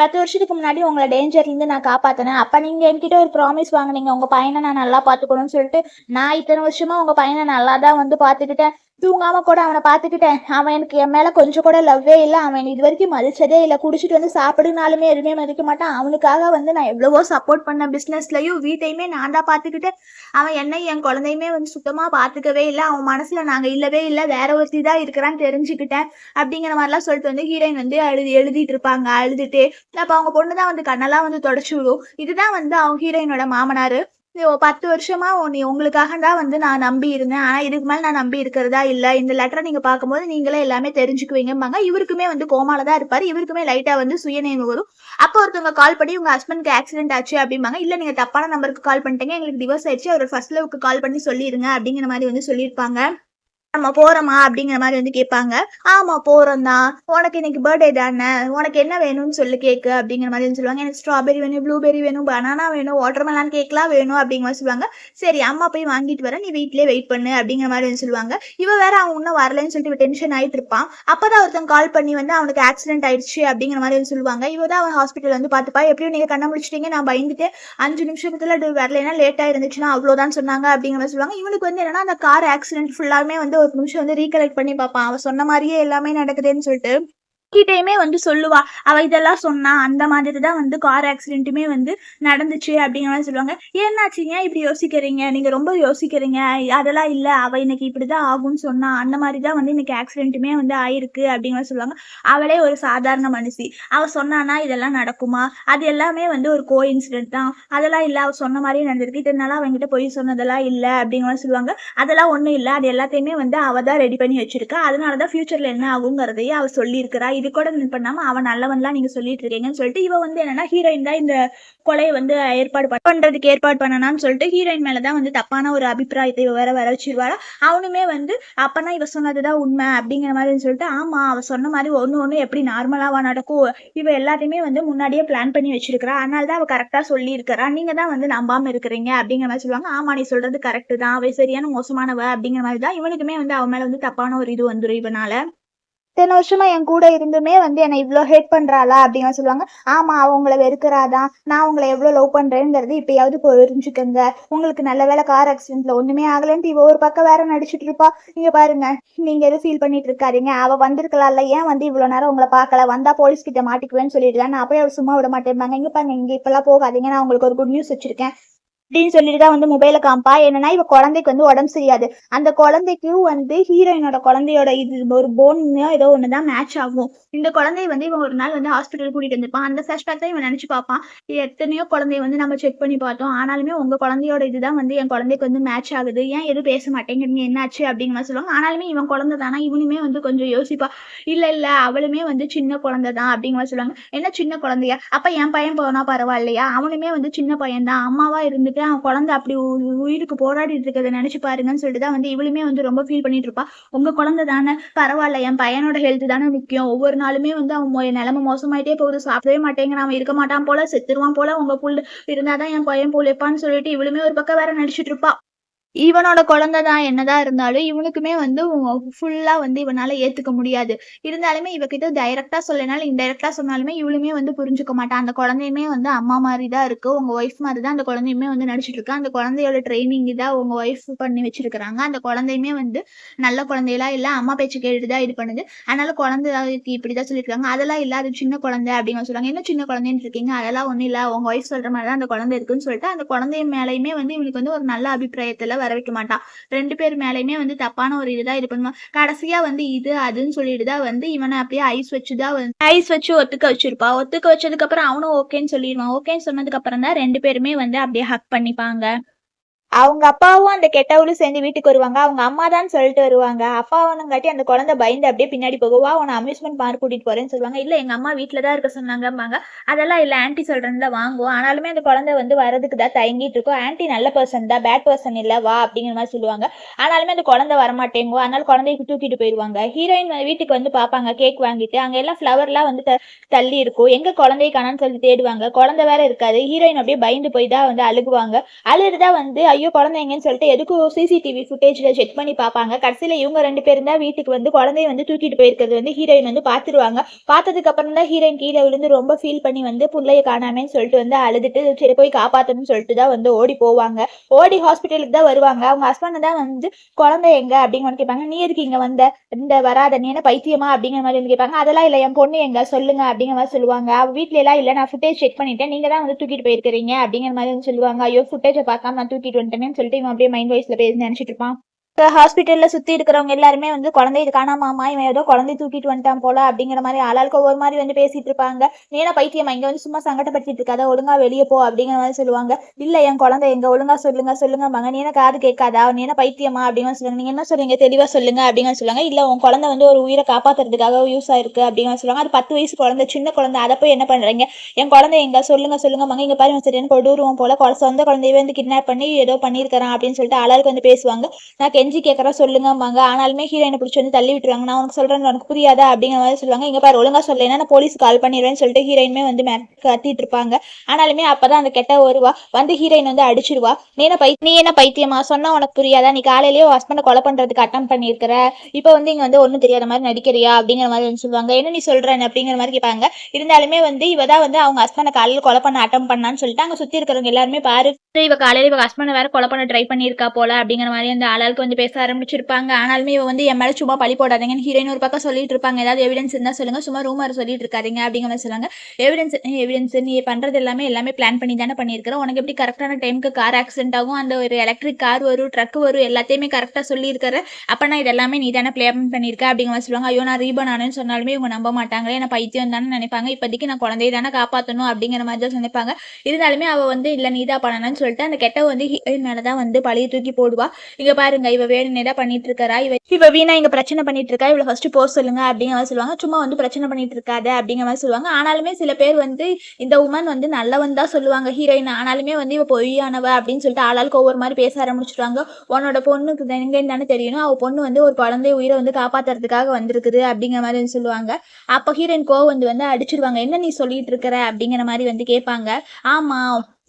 பத்து வருஷத்துக்கு முன்னாடி உங்களை டேஞ்சர்ல இருந்து நான் காப்பாற்றினேன் அப்ப நீங்க என்கிட்ட ஒரு ப்ராமிஸ் வாங்குனீங்க. உங்க பையனை நான் நல்லா பார்த்துக்கணும்னு சொல்லிட்டு நான் இத்தனை வருஷமா உங்க பையனை நல்லா தான் வந்து பார்த்துக்கிட்டேன். தூங்காம கூட அவனை பார்த்துக்கிட்டேன். அவன் எனக்கு என் மேல கொஞ்சம் கூட லவ்வே இல்லை. அவன் இது வரைக்கும் மதிச்சதே இல்லை. குடிச்சிட்டு வந்து சாப்பிடுனாலுமே எதுவுமே மதிக்க மாட்டான். அவனுக்காக வந்து நான் எவ்வளவோ சப்போர்ட் பண்ண பிஸ்னஸ்லயும் வீட்டையுமே நான் தான் பார்த்துக்கிட்டேன். அவன் என்னை என் குழந்தையுமே வந்து சுத்தமா பார்த்துக்கவே இல்லை. அவன் மனசுல நாங்க இல்லவே இல்லை. வேற ஒருத்தி தான் இருக்கிறான்னு தெரிஞ்சுக்கிட்டேன். அப்படிங்கிற மாதிரிலாம் சொல்லிட்டு வந்து ஹீரோயின் வந்து எழுதி எழுதிட்டு இருப்பாங்க. அழுதுட்டு. அப்ப அவங்க பொண்ணு தான் வந்து கண்ணெல்லாம் வந்து தொடச்சு விடும் இதுதான் வந்து அவங்க ஹீரோயினோட மாமனாரு. பத்து வருஷமா உன்னை உங்களுக்காக தான் வந்து நான் நம்பி இருந்தேன் ஆனா இதுக்கு மேல நான் நம்பி இருக்கிறதா இல்ல. இந்த லெட்டரை நீங்க பார்க்கும்போது நீங்களே எல்லாமே தெரிஞ்சுக்குவீங்கம்பாங்க. இவருக்குமே வந்து கோமால தான் இருப்பாரு. இவருக்குமே லைட்டா வந்து சுயநினைவு வரும். அப்போ ஒருத்தவங்க கால் பண்ணி உங்க ஹஸ்பண்ட்க்கு ஆக்சிடென்ட் ஆச்சு அப்படிம்பாங்க. இல்ல நீங்க தப்பான நம்பருக்கு கால் பண்ணிட்டீங்க. எங்களுக்கு டிவோர்ஸ் ஆயிடுச்சு. அவர் ஃபர்ஸ்ட் லவ்க்கு கால் பண்ணி சொல்லிருங்க அப்படிங்கிற மாதிரி வந்து சொல்லியிருப்பாங்க. நம்ம போறோமா அப்படிங்கிற மாதிரி வந்து கேட்பாங்க. ஆமா போறோம் தான் உனக்கு இன்னைக்கு பர்த்டே தானே? உனக்கு என்ன வேணும்னு சொல்லி கேக்கு அப்படிங்கிற மாதிரி வந்து சொல்லுவாங்க. எனக்கு ஸ்ட்ராபெரி வேணும் ப்ளூபெரி வேணும் பனானா வேணும் வாட்டர்மெலான் கேக்லாம் வேணும் அப்படிங்கிற மாதிரி சொல்லுவாங்க. சரி அம்மா போய் வாங்கிட்டு வரேன் நீ வீட்லயே வெயிட் பண்ணு அப்படிங்கிற மாதிரி வந்து சொல்லுவாங்க. இவ வேற அவன் இன்னும் வரலன்னு சொல்லிட்டு டென்ஷன் ஆயிட்டு இருப்பான். அப்பதான் ஒருத்தன் கால் பண்ணி வந்து அவனுக்கு ஆக்சிடென்ட் ஆயிடுச்சு அப்படிங்கிற மாதிரி வந்து சொல்லுவாங்க. இவ தான் அவன் ஹாஸ்பிட்டல் வந்து பார்த்துப்பா. எப்படியும் நீங்க கண்ண முடிச்சிட்டீங்க நான் பயந்துட்டு அஞ்சு நிமிஷத்துல அது வரலைன்னா லேட்டா இருந்துச்சுன்னா அவ்வளவுதான் சொன்னாங்க அப்படிங்கிற மாதிரி சொல்லுவாங்க. இவனுக்கு வந்து என்னன்னா அந்த கார் ஆக்சிடென்ட் ஃபுல்லாமே வந்து ஒரு நிமிஷம் வந்து ரீகலெக்ட் பண்ணி பார்ப்பான். அவன் சொன்ன மாதிரியே எல்லாமே நடக்குதுன்னு சொல்லிட்டு கிட்டேயுமே வந்து சொல்லுவா. அவ இதெல்லாம் சொன்னா அந்த மாதிரி தான் வந்து கார் ஆக்சிடென்ட்டுமே வந்து நடந்துச்சு அப்படிங்கிற மாதிரி சொல்லுவாங்க. என்னாச்சுங்க இப்படி யோசிக்கிறீங்க? நீங்க ரொம்ப யோசிக்கிறீங்க. அதெல்லாம் இல்ல. அவ இன்னைக்கு இப்படிதான் ஆகும்னு சொன்னா அந்த மாதிரி தான் வந்து இன்னைக்கு ஆக்சிடென்ட்டுமே வந்து ஆயிருக்கு அப்படிங்கிற சொல்லுவாங்க. அவளே ஒரு சாதாரண மனுஷி. அவ சொன்னானா இதெல்லாம் நடக்குமா? அது எல்லாமே வந்து ஒரு கோ இன்சிடென்ட் தான். அதெல்லாம் இல்ல. அவ சொன்ன மாதிரியே நடந்திருக்கு. இதனால அவங்ககிட்ட போய் சொன்னதெல்லாம் இல்ல அப்படிங்கிற மாதிரி சொல்லுவாங்க. அதெல்லாம் ஒண்ணும் இல்ல. அது எல்லாத்தையுமே வந்து அவ தான் ரெடி பண்ணி வச்சிருக்கா. அதனாலதான் ஃபியூச்சர்ல என்ன ஆகுங்கிறதையே அவ சொல்லியிருக்கிறா. இது கூட இது பண்ணாம அவன் நல்லவன்லாம் நீங்க சொல்லிட்டு இருக்கீங்கன்னு சொல்லிட்டு இவ வந்து என்னன்னா ஹீரோயின் தான் இந்த கொலையை வந்து ஏற்பாடு பண்றதுக்கு ஏற்பாடு பண்ணனான்னு சொல்லிட்டு ஹீரோயின் மேலதான் வந்து தப்பான ஒரு அபிப்பிராயத்தை இவ வேற வர வச்சிருவாளா? அவனுமே வந்து அப்பனா இவ சொன்னதுதான் உண்மை அப்படிங்கிற மாதிரி சொல்லிட்டு ஆமா அவ சொன்ன மாதிரி ஒண்ணு ஒண்ணு எப்படி நார்மலாவா நடக்கும்? இவ எல்லாத்தையுமே வந்து முன்னாடியே பிளான் பண்ணி வச்சிருக்கிறா. அதனால தான் அவ கரெக்டா சொல்லி இருக்கிறா நீங்க தான் வந்து நம்பாம இருக்கிறீங்க அப்படிங்கிற மாதிரி சொல்லுவாங்க. ஆமா நீ சொல்றது கரெக்ட் தான். அவ சரியான மோசமானவ அப்படிங்கிற மாதிரி தான் இவனுக்குமே வந்து அவன் மேல வந்து தப்பான ஒரு இது வந்துடும் இவனால. இத்தனை வருஷமா என் கூட இருந்துமே வந்து என்னை இவ்வளோ ஹேட் பண்றாளா அப்படின்னு சொல்லுவாங்க. ஆமா அவ உங்களை வெறுக்கிறாதான் நான் உங்களை எவ்வளோ லவ் பண்றேங்கிறது இப்பயாவது புரிஞ்சுக்கங்க. உங்களுக்கு நல்ல வேலை கார் ஆக்சிடென்ட்ல ஒண்ணுமே ஆகலன்ட்டு இவ ஒரு பக்கம் வேற நடிச்சிட்டு இருப்பா. நீங்க பாருங்க நீங்க எதுவும் ஃபீல் பண்ணிட்டு இருக்காதீங்க. அவ வந்திருக்கலாம்ல ஏன் வந்து இவ்வளவு நேரம் உங்களை பார்க்கல? வந்தா போலீஸ் கிட்ட மாட்டிக்குவேன்னு சொல்லிட்டு நான் அப்படியே அவ சும்மா விட மாட்டேன் இங்க பாருங்க இங்க இப்பெல்லாம் போகாதீங்க. நான் உங்களுக்கு ஒரு குட் நியூஸ் வச்சிருக்கேன். அப்படின்னு சொல்லிட்டு தான் வந்து மொபைல காம்பா என்னன்னா இவ குழந்தைக்கு வந்து உடம்பு சரியாது. அந்த குழந்தைக்கும் வந்து ஹீரோயினோட குழந்தையோட இது ஒரு போன் ஏதோ ஒண்ணுதான் மேட்ச் ஆகும். இந்த குழந்தைய வந்து இவன் ஒரு நாள் வந்து ஹாஸ்பிட்டல் கூட்டிட்டு வந்திருப்பான். அந்த ஃபிளாஷ்பேக் தான் இவன் நினைச்சு பார்ப்பான். எத்தனையோ குழந்தைய வந்து நம்ம செக் பண்ணி பார்த்தோம். ஆனாலுமே உங்க குழந்தையோட இதுதான் வந்து என் குழந்தைக்கு வந்து மேட்ச் ஆகுது. ஏன் எதுவும் பேச மாட்டேங்கிறீங்க என்னாச்சு? அப்படிங்கிற சொல்லுவாங்க. ஆனாலுமே இவன் குழந்தை தானா? இவனுமே வந்து கொஞ்சம் யோசிப்பா. இல்ல இல்ல அவளுமே வந்து சின்ன குழந்தை தான் அப்படிங்கிற சொல்லுவாங்க. என்ன சின்ன குழந்தையா? அப்ப என் பையன் போனா பரவாயில்லையா? அவனுமே வந்து சின்ன பையன் தான் அம்மாவா இருந்துட்டு அவன் குழந்தை அப்படி உ- உயிருக்கு போராடிட்டு இருக்கிறத நினைச்சு பாருங்கன்னு சொல்லிட்டு தான் வந்து இவளுமே வந்து ரொம்ப ஃபீல் பண்ணிட்டு இருப்பா. உங்க குழந்தை தானே பரவாயில்ல என் பையனோட ஹெல்த் தானே முக்கியம். ஒவ்வொரு நாளுமே வந்து அவன் மொ- நிலைமை மோசமாயிட்டே போகுது. சாப்பிடவே மாட்டேங்கிறான். அவன் இருக்க மாட்டான் போல செத்துருவான் போல உங்க புள்ள இருந்தாதான் என் பையன் போலப்பான்னு சொல்லிட்டு இவளுமே ஒரு பக்கம் வேற நடிச்சிட்டு இருப்பா. இவனோட குழந்தை தான் என்னதான் இருந்தாலும் இவனுக்குமே வந்து ஃபுல்லா வந்து இவனால ஏத்துக்க முடியாது. இருந்தாலுமே இவகிட்ட டைரக்டா சொல்லனாலும் இன்டைரக்டா சொன்னாலுமே இவளுமே வந்து புரிஞ்சுக்க மாட்டான். அந்த குழந்தையுமே வந்து அம்மா மாதிரி தான் இருக்கு. உங்க ஒய்ஃப் மாதிரி தான் அந்த குழந்தையுமே வந்து நடிச்சிட்டு இருக்கு. அந்த குழந்தையோட ட்ரைனிங் தான் உங்க ஒய்ஃப் பண்ணி வச்சிருக்காங்க அந்த குழந்தையுமே வந்து நல்ல குழந்தையெல்லாம் இல்ல அம்மா பேச்சு கேட்டுட்டு தான் இது பண்ணுது. அதனால குழந்தைக்கு இப்படிதான் சொல்லியிருக்காங்க. அதெல்லாம் இல்ல அது சின்ன குழந்தை அப்படின்னு சொல்லுவாங்க என்ன சின்ன குழந்தைன்னு இருக்கீங்க? அதெல்லாம் ஒண்ணும் இல்ல. உங்க ஒய்ஃப் சொல்ற மாதிரி தான் அந்த குழந்தை இருக்குன்னு சொல்லிட்டு அந்த குழந்தை மேலயுமே வந்து இவனுக்கு வந்து ஒரு நல்ல அபிப்பிராயத்துல வர வைக்க மாட்டான் ரெண்டு பேர் மேலயுமே வந்து தப்பான ஒரு இதுதான் இது பண்ணுவான் கடைசியா வந்து இது அதுன்னு சொல்லிட்டு தான் வந்து இவனை அப்படியே ஐஸ் வச்சுதான் வந்து ஐஸ் வச்சு ஒத்துக்க வச்சிருப்பா. ஒத்துக்க வச்சதுக்கு அப்புறம் அவனும் ஓகேன்னு சொல்லிடுவான். ஓகேன்னு சொன்னதுக்கு அப்புறம் தான் ரெண்டு பேருமே வந்து அப்படியே ஹக் பண்ணிப்பாங்க. அவங்க அப்பாவும் அந்த கெட்டவளும் சேர்ந்து வீட்டுக்கு வருவாங்க. அவங்க அம்மா தான் சொல்லிட்டு வருவாங்க. அப்பாவனுங்காட்டி அந்த குழந்தை பயந்து அப்படியே பின்னாடி போகுவா அவனை அம்யூஸ்மெண்ட் பார்க் கூட்டிட்டு போறேன்னு சொல்லுவாங்க. இல்ல எங்க அம்மா வீட்டுல தான் இருக்க சொன்னாங்கம்பாங்க. அதெல்லாம் இல்ல ஆன்ட்டி சொல்றதுல வாங்குவோம். ஆனாலுமே அந்த குழந்தை வந்து வரதுக்கு தான் தயங்கிட்டு இருக்கும். ஆன்ட்டி நல்ல பர்சன் தான். பேட் பர்சன் இல்ல. வா அப்படிங்கிற மாதிரி சொல்லுவாங்க. ஆனாலுமே அந்த குழந்தை வரமாட்டேங்கோ அதனால குழந்தைக்கு தூக்கிட்டு போயிடுவாங்க. ஹீரோயின் வீட்டுக்கு வந்து பார்ப்பாங்க கேக் வாங்கிட்டு. அங்க எல்லாம் ஃப்ளவர்லாம் வந்து த- தள்ளி இருக்கும். எங்க குழந்தைய காணான்னு சொல்லி தேடுவாங்க. குழந்தை வேற இருக்காது. ஹீரோயின் அப்படியே பயந்து போய் தான் வந்து அழுகுவாங்க. அழுதுதான் வந்து ஐயோ குழந்தைங்கன்னு சொல்லிட்டு எதுக்கும் சிசிடிவி ஃபுட்டேஜில் செக் பண்ணி பார்ப்பாங்க? கடைசியில இவங்க ரெண்டு பேரும் தான் வீட்டுக்கு வந்து குழந்தைய வந்து தூக்கிட்டு போயிருக்கிறது வந்து ஹீரோயின் வந்து பார்த்துருவாங்க. பார்த்ததுக்கு அப்புறம் தான் ஹீரோயின் கீழே விழுந்து ரொம்ப ஃபீல் பண்ணி வந்து புள்ளைய காணாமேன்னு சொல்லிட்டு வந்து அழுதுட்டு சரி போய் காப்பாத்தணும்னு சொல்லிட்டு தான் வந்து ஓடி போவாங்க. ஓடி ஹாஸ்பிட்டலுக்கு தான் வருவாங்க. அவங்க ஹஸ்பண்ட் தான் வந்து குழந்தை எங்க? அப்படின்னு கேட்பாங்க. நீ எதுக்கு இங்க வந்த? இந்த வராத நீ என்ன பைத்தியமா? அப்படிங்கிற மாதிரி வந்து கேட்பாங்க. அதெல்லாம் இல்லை என் பொண்ணு எங்க? சொல்லுங்க அப்படிங்கிற மாதிரி சொல்லுவாங்க. அவ வீட்ல எல்லாம் இல்லை நான் ஃபுட்டேஜ் செக் பண்ணிட்டேன். நீங்க தான் வந்து தூக்கிட்டு போயிருக்கிறீங்க அப்படிங்கிற மாதிரி வந்து சொல்லுவாங்க. ஐயோ ஃபுட்டேஜை பார்க்காம நான் தூக்கிட்டு வந்து பண்ணிட்டேன்னு சொல்லிட்டு இவன் அப்படியே மைண்ட் வாய்ஸ்ல பேசி நினைச்சிட்டு இருப்பான். ஹாஸ்பிட்டல்ல சுத்தி இருக்கிறவங்க எல்லாருமே வந்து குழந்தை இது காணாமாமா இவன் ஏதோ குழந்தை தூக்கிட்டு வந்துட்டான் போல அப்படிங்கிற மாதிரி ஆளாளுக்கு ஒவ்வொரு மாதிரி வந்து பேசிட்டு இருப்பாங்க. நீ என்ன பைத்தியமா இங்க வந்து சும்மா சங்கடப்படுத்திட்டு இருக்காத ஒழுங்கா வெளியே போ அப்படிங்கிற மாதிரி சொல்லுவாங்க. இல்ல என் குழந்தை எங்க ஒழுங்கா சொல்லுங்க சொல்லுங்க நீ காது கேட்காதா? நீ என்ன பைத்தியமா அப்படின்னு சொல்லுங்க நீங்க என்ன சொல்றீங்க? தெளிவா சொல்லுங்க அப்படின்னு சொல்லுவாங்க. இல்ல உன் குழந்தை வந்து ஒரு உயிரை காப்பாத்துறதுக்காக யூஸ் ஆயிருக்கு அப்படிங்கிற சொல்லுவாங்க. அது பத்து வயசு குழந்தை சின்ன குழந்தை அதை போய் என்ன பண்றீங்க? என் குழந்தை எங்க? சொல்லுங்க சொல்லுங்க மங்க இங்க பாருங்க சரியான கொடூருவோம் போல. சொந்த குழந்தைய வந்து கிட்னாப் பண்ணி ஏதோ பண்ணியிருக்கிறான் அப்படின்னு சொல்லிட்டு ஆளாளுக்கு வந்து பேசுவாங்க. நான் கெஞ்சி கேட்கறா சொல்லுங்கம்பாங்க. ஆனாலுமே ஹீரோயினை பிடிச்சி வந்து தள்ளி விட்டுருவாங்க. நான் உனக்கு சொல்றேன் உனக்கு புரியாதா அப்படிங்கிற மாதிரி சொல்லுவாங்க. இங்க பாரு ஒழுங்கா சொல்லேன்னா நான் போலீஸ் கால் பண்ணிடுவேன்னு சொல்லிட்டு ஹீரோயினுமே வந்து கத்திட்டு இருப்பாங்க. ஆனாலுமே அப்பதான் அந்த கெட்ட வருவா. வந்து ஹீரோயின் வந்து அடிச்சிருவா. நீ என்ன பை நீ என்ன பைத்தியமா? சொன்னா உனக்கு புரியாதா? நீ காலையிலேயே ஹஸ்பண்டை கொலை பண்றதுக்கு அட்டம் பண்ணியிருக்கிற. இப்போ வந்து இங்க வந்து ஒன்றும் தெரியாத மாதிரி நடிக்கிறியா? அப்படிங்கிற மாதிரி சொல்லுவாங்க. என்ன நீ சொல்றேன் அப்படிங்கிற மாதிரி கேட்பாங்க. இருந்தாலுமே வந்து இவ தான் வந்து அவங்க ஹஸ்பண்டை காலையில் கொலை பண்ண அட்டம் பண்ணான்னு சொல்லிட்டு அங்க சுத்தி இருக்கிறவங்க எல்லாருமே பாரு இவ காலையில இவ ஹஸ்பண்டை வேற கொலை பண்ண ட்ரை பண்ணியிருக்கா போல அப்படிங்கிற மாதிரி அந்த ஆளாளுக்கு வந்து பேச ஆரம்பிச்சிருப்பாங்க. ஆனாலுமே இவ வந்து என் மேல சும்மா பழி போடாதீங்கன்னு ஹீரோயின் ஒரு பக்கம் சொல்லிட்டு இருப்பாங்க. ஏதாவது எவிடன்ஸ் இருந்தா சொல்லுங்க. சும்மா ரூமர் சொல்லிட்டு இருக்காதீங்க அப்படிங்கிற மாதிரி சொல்லுவாங்க. எவிடன்ஸ் எவிடன்ஸ் நீ பண்றது எல்லாமே எல்லாமே பிளான் பண்ணி தானே பண்ணியிருக்கிற. உனக்கு எப்படி கரெக்டான டைமுக்கு கார் ஆக்சிடென்ட் ஆகும்? அந்த ஒரு எலக்ட்ரிக் கார் வரும் ட்ரக் வரும் எல்லாத்தையுமே கரெக்டாக சொல்லியிருக்கிற. அப்போ நான் இதெல்லாமே நீ தானே பிளான் பண்ணியிருக்க அப்படிங்கிற மாதிரி சொல்லுவாங்க. ஐயோ நான் ரீபன் ஆனேன்னு சொன்னாலுமே இவங்க நம்ப மாட்டாங்களே. நான் பைத்தியம் தானே நினைப்பாங்க. இப்போதைக்கு நான் குழந்தைய தானே காப்பாற்றணும் அப்படிங்கிற மாதிரி தான் நினைப்பாங்க. இருந்தாலுமே அவள் வந்து இல்லை நீ தான் பண்ணணும்னு சொல்லிட்டு அந்த கெட்ட வந்து ஹீரோயின் மேலே தான் வந்து பழைய தூக்கி போடுவா. இங்க பாருங்க இவ வேணுனே தான் பண்ணிட்டு இருக்கறா இவ இவ வீணா இங்க பிரச்சனை பண்ணிட்டு இருக்கா இவ்வளவு ஃபர்ஸ்ட் போக சொல்லுங்க அப்படிங்கிற மாதிரி சொல்லுவாங்க. சும்மா வந்து பிரச்சனை பண்ணிட்டு இருக்காத அப்படிங்கிற மாதிரி சொல்லுவாங்க. ஆனாலுமே சில பேர் வந்து இந்த உமன் வந்து நல்லவன் தான் சொல்லுவாங்க ஹீரோயின் ஆனாலுமே வந்து இவ பொய்யானவ அப்படின்னு சொல்லிட்டு ஆளாளுக்கு ஒவ்வொரு மாதிரி பேச ஆரம்பிச்சிருவாங்க. உன்னோட பொண்ணுக்கு எங்கன்னு தானே தெரியணும். அவ பொண்ணு வந்து ஒரு குழந்தை உயிரை வந்து காப்பாத்துறதுக்காக வந்திருக்குது அப்படிங்கிற மாதிரி வந்து சொல்லுவாங்க. அப்போ ஹீரோயின் கோவம் வந்து வந்து அடிச்சிருவாங்க. என்ன நீ சொல்லிட்டு இருக்கிற அப்படிங்கிற மாதிரி வந்து கேட்பாங்க. ஆமா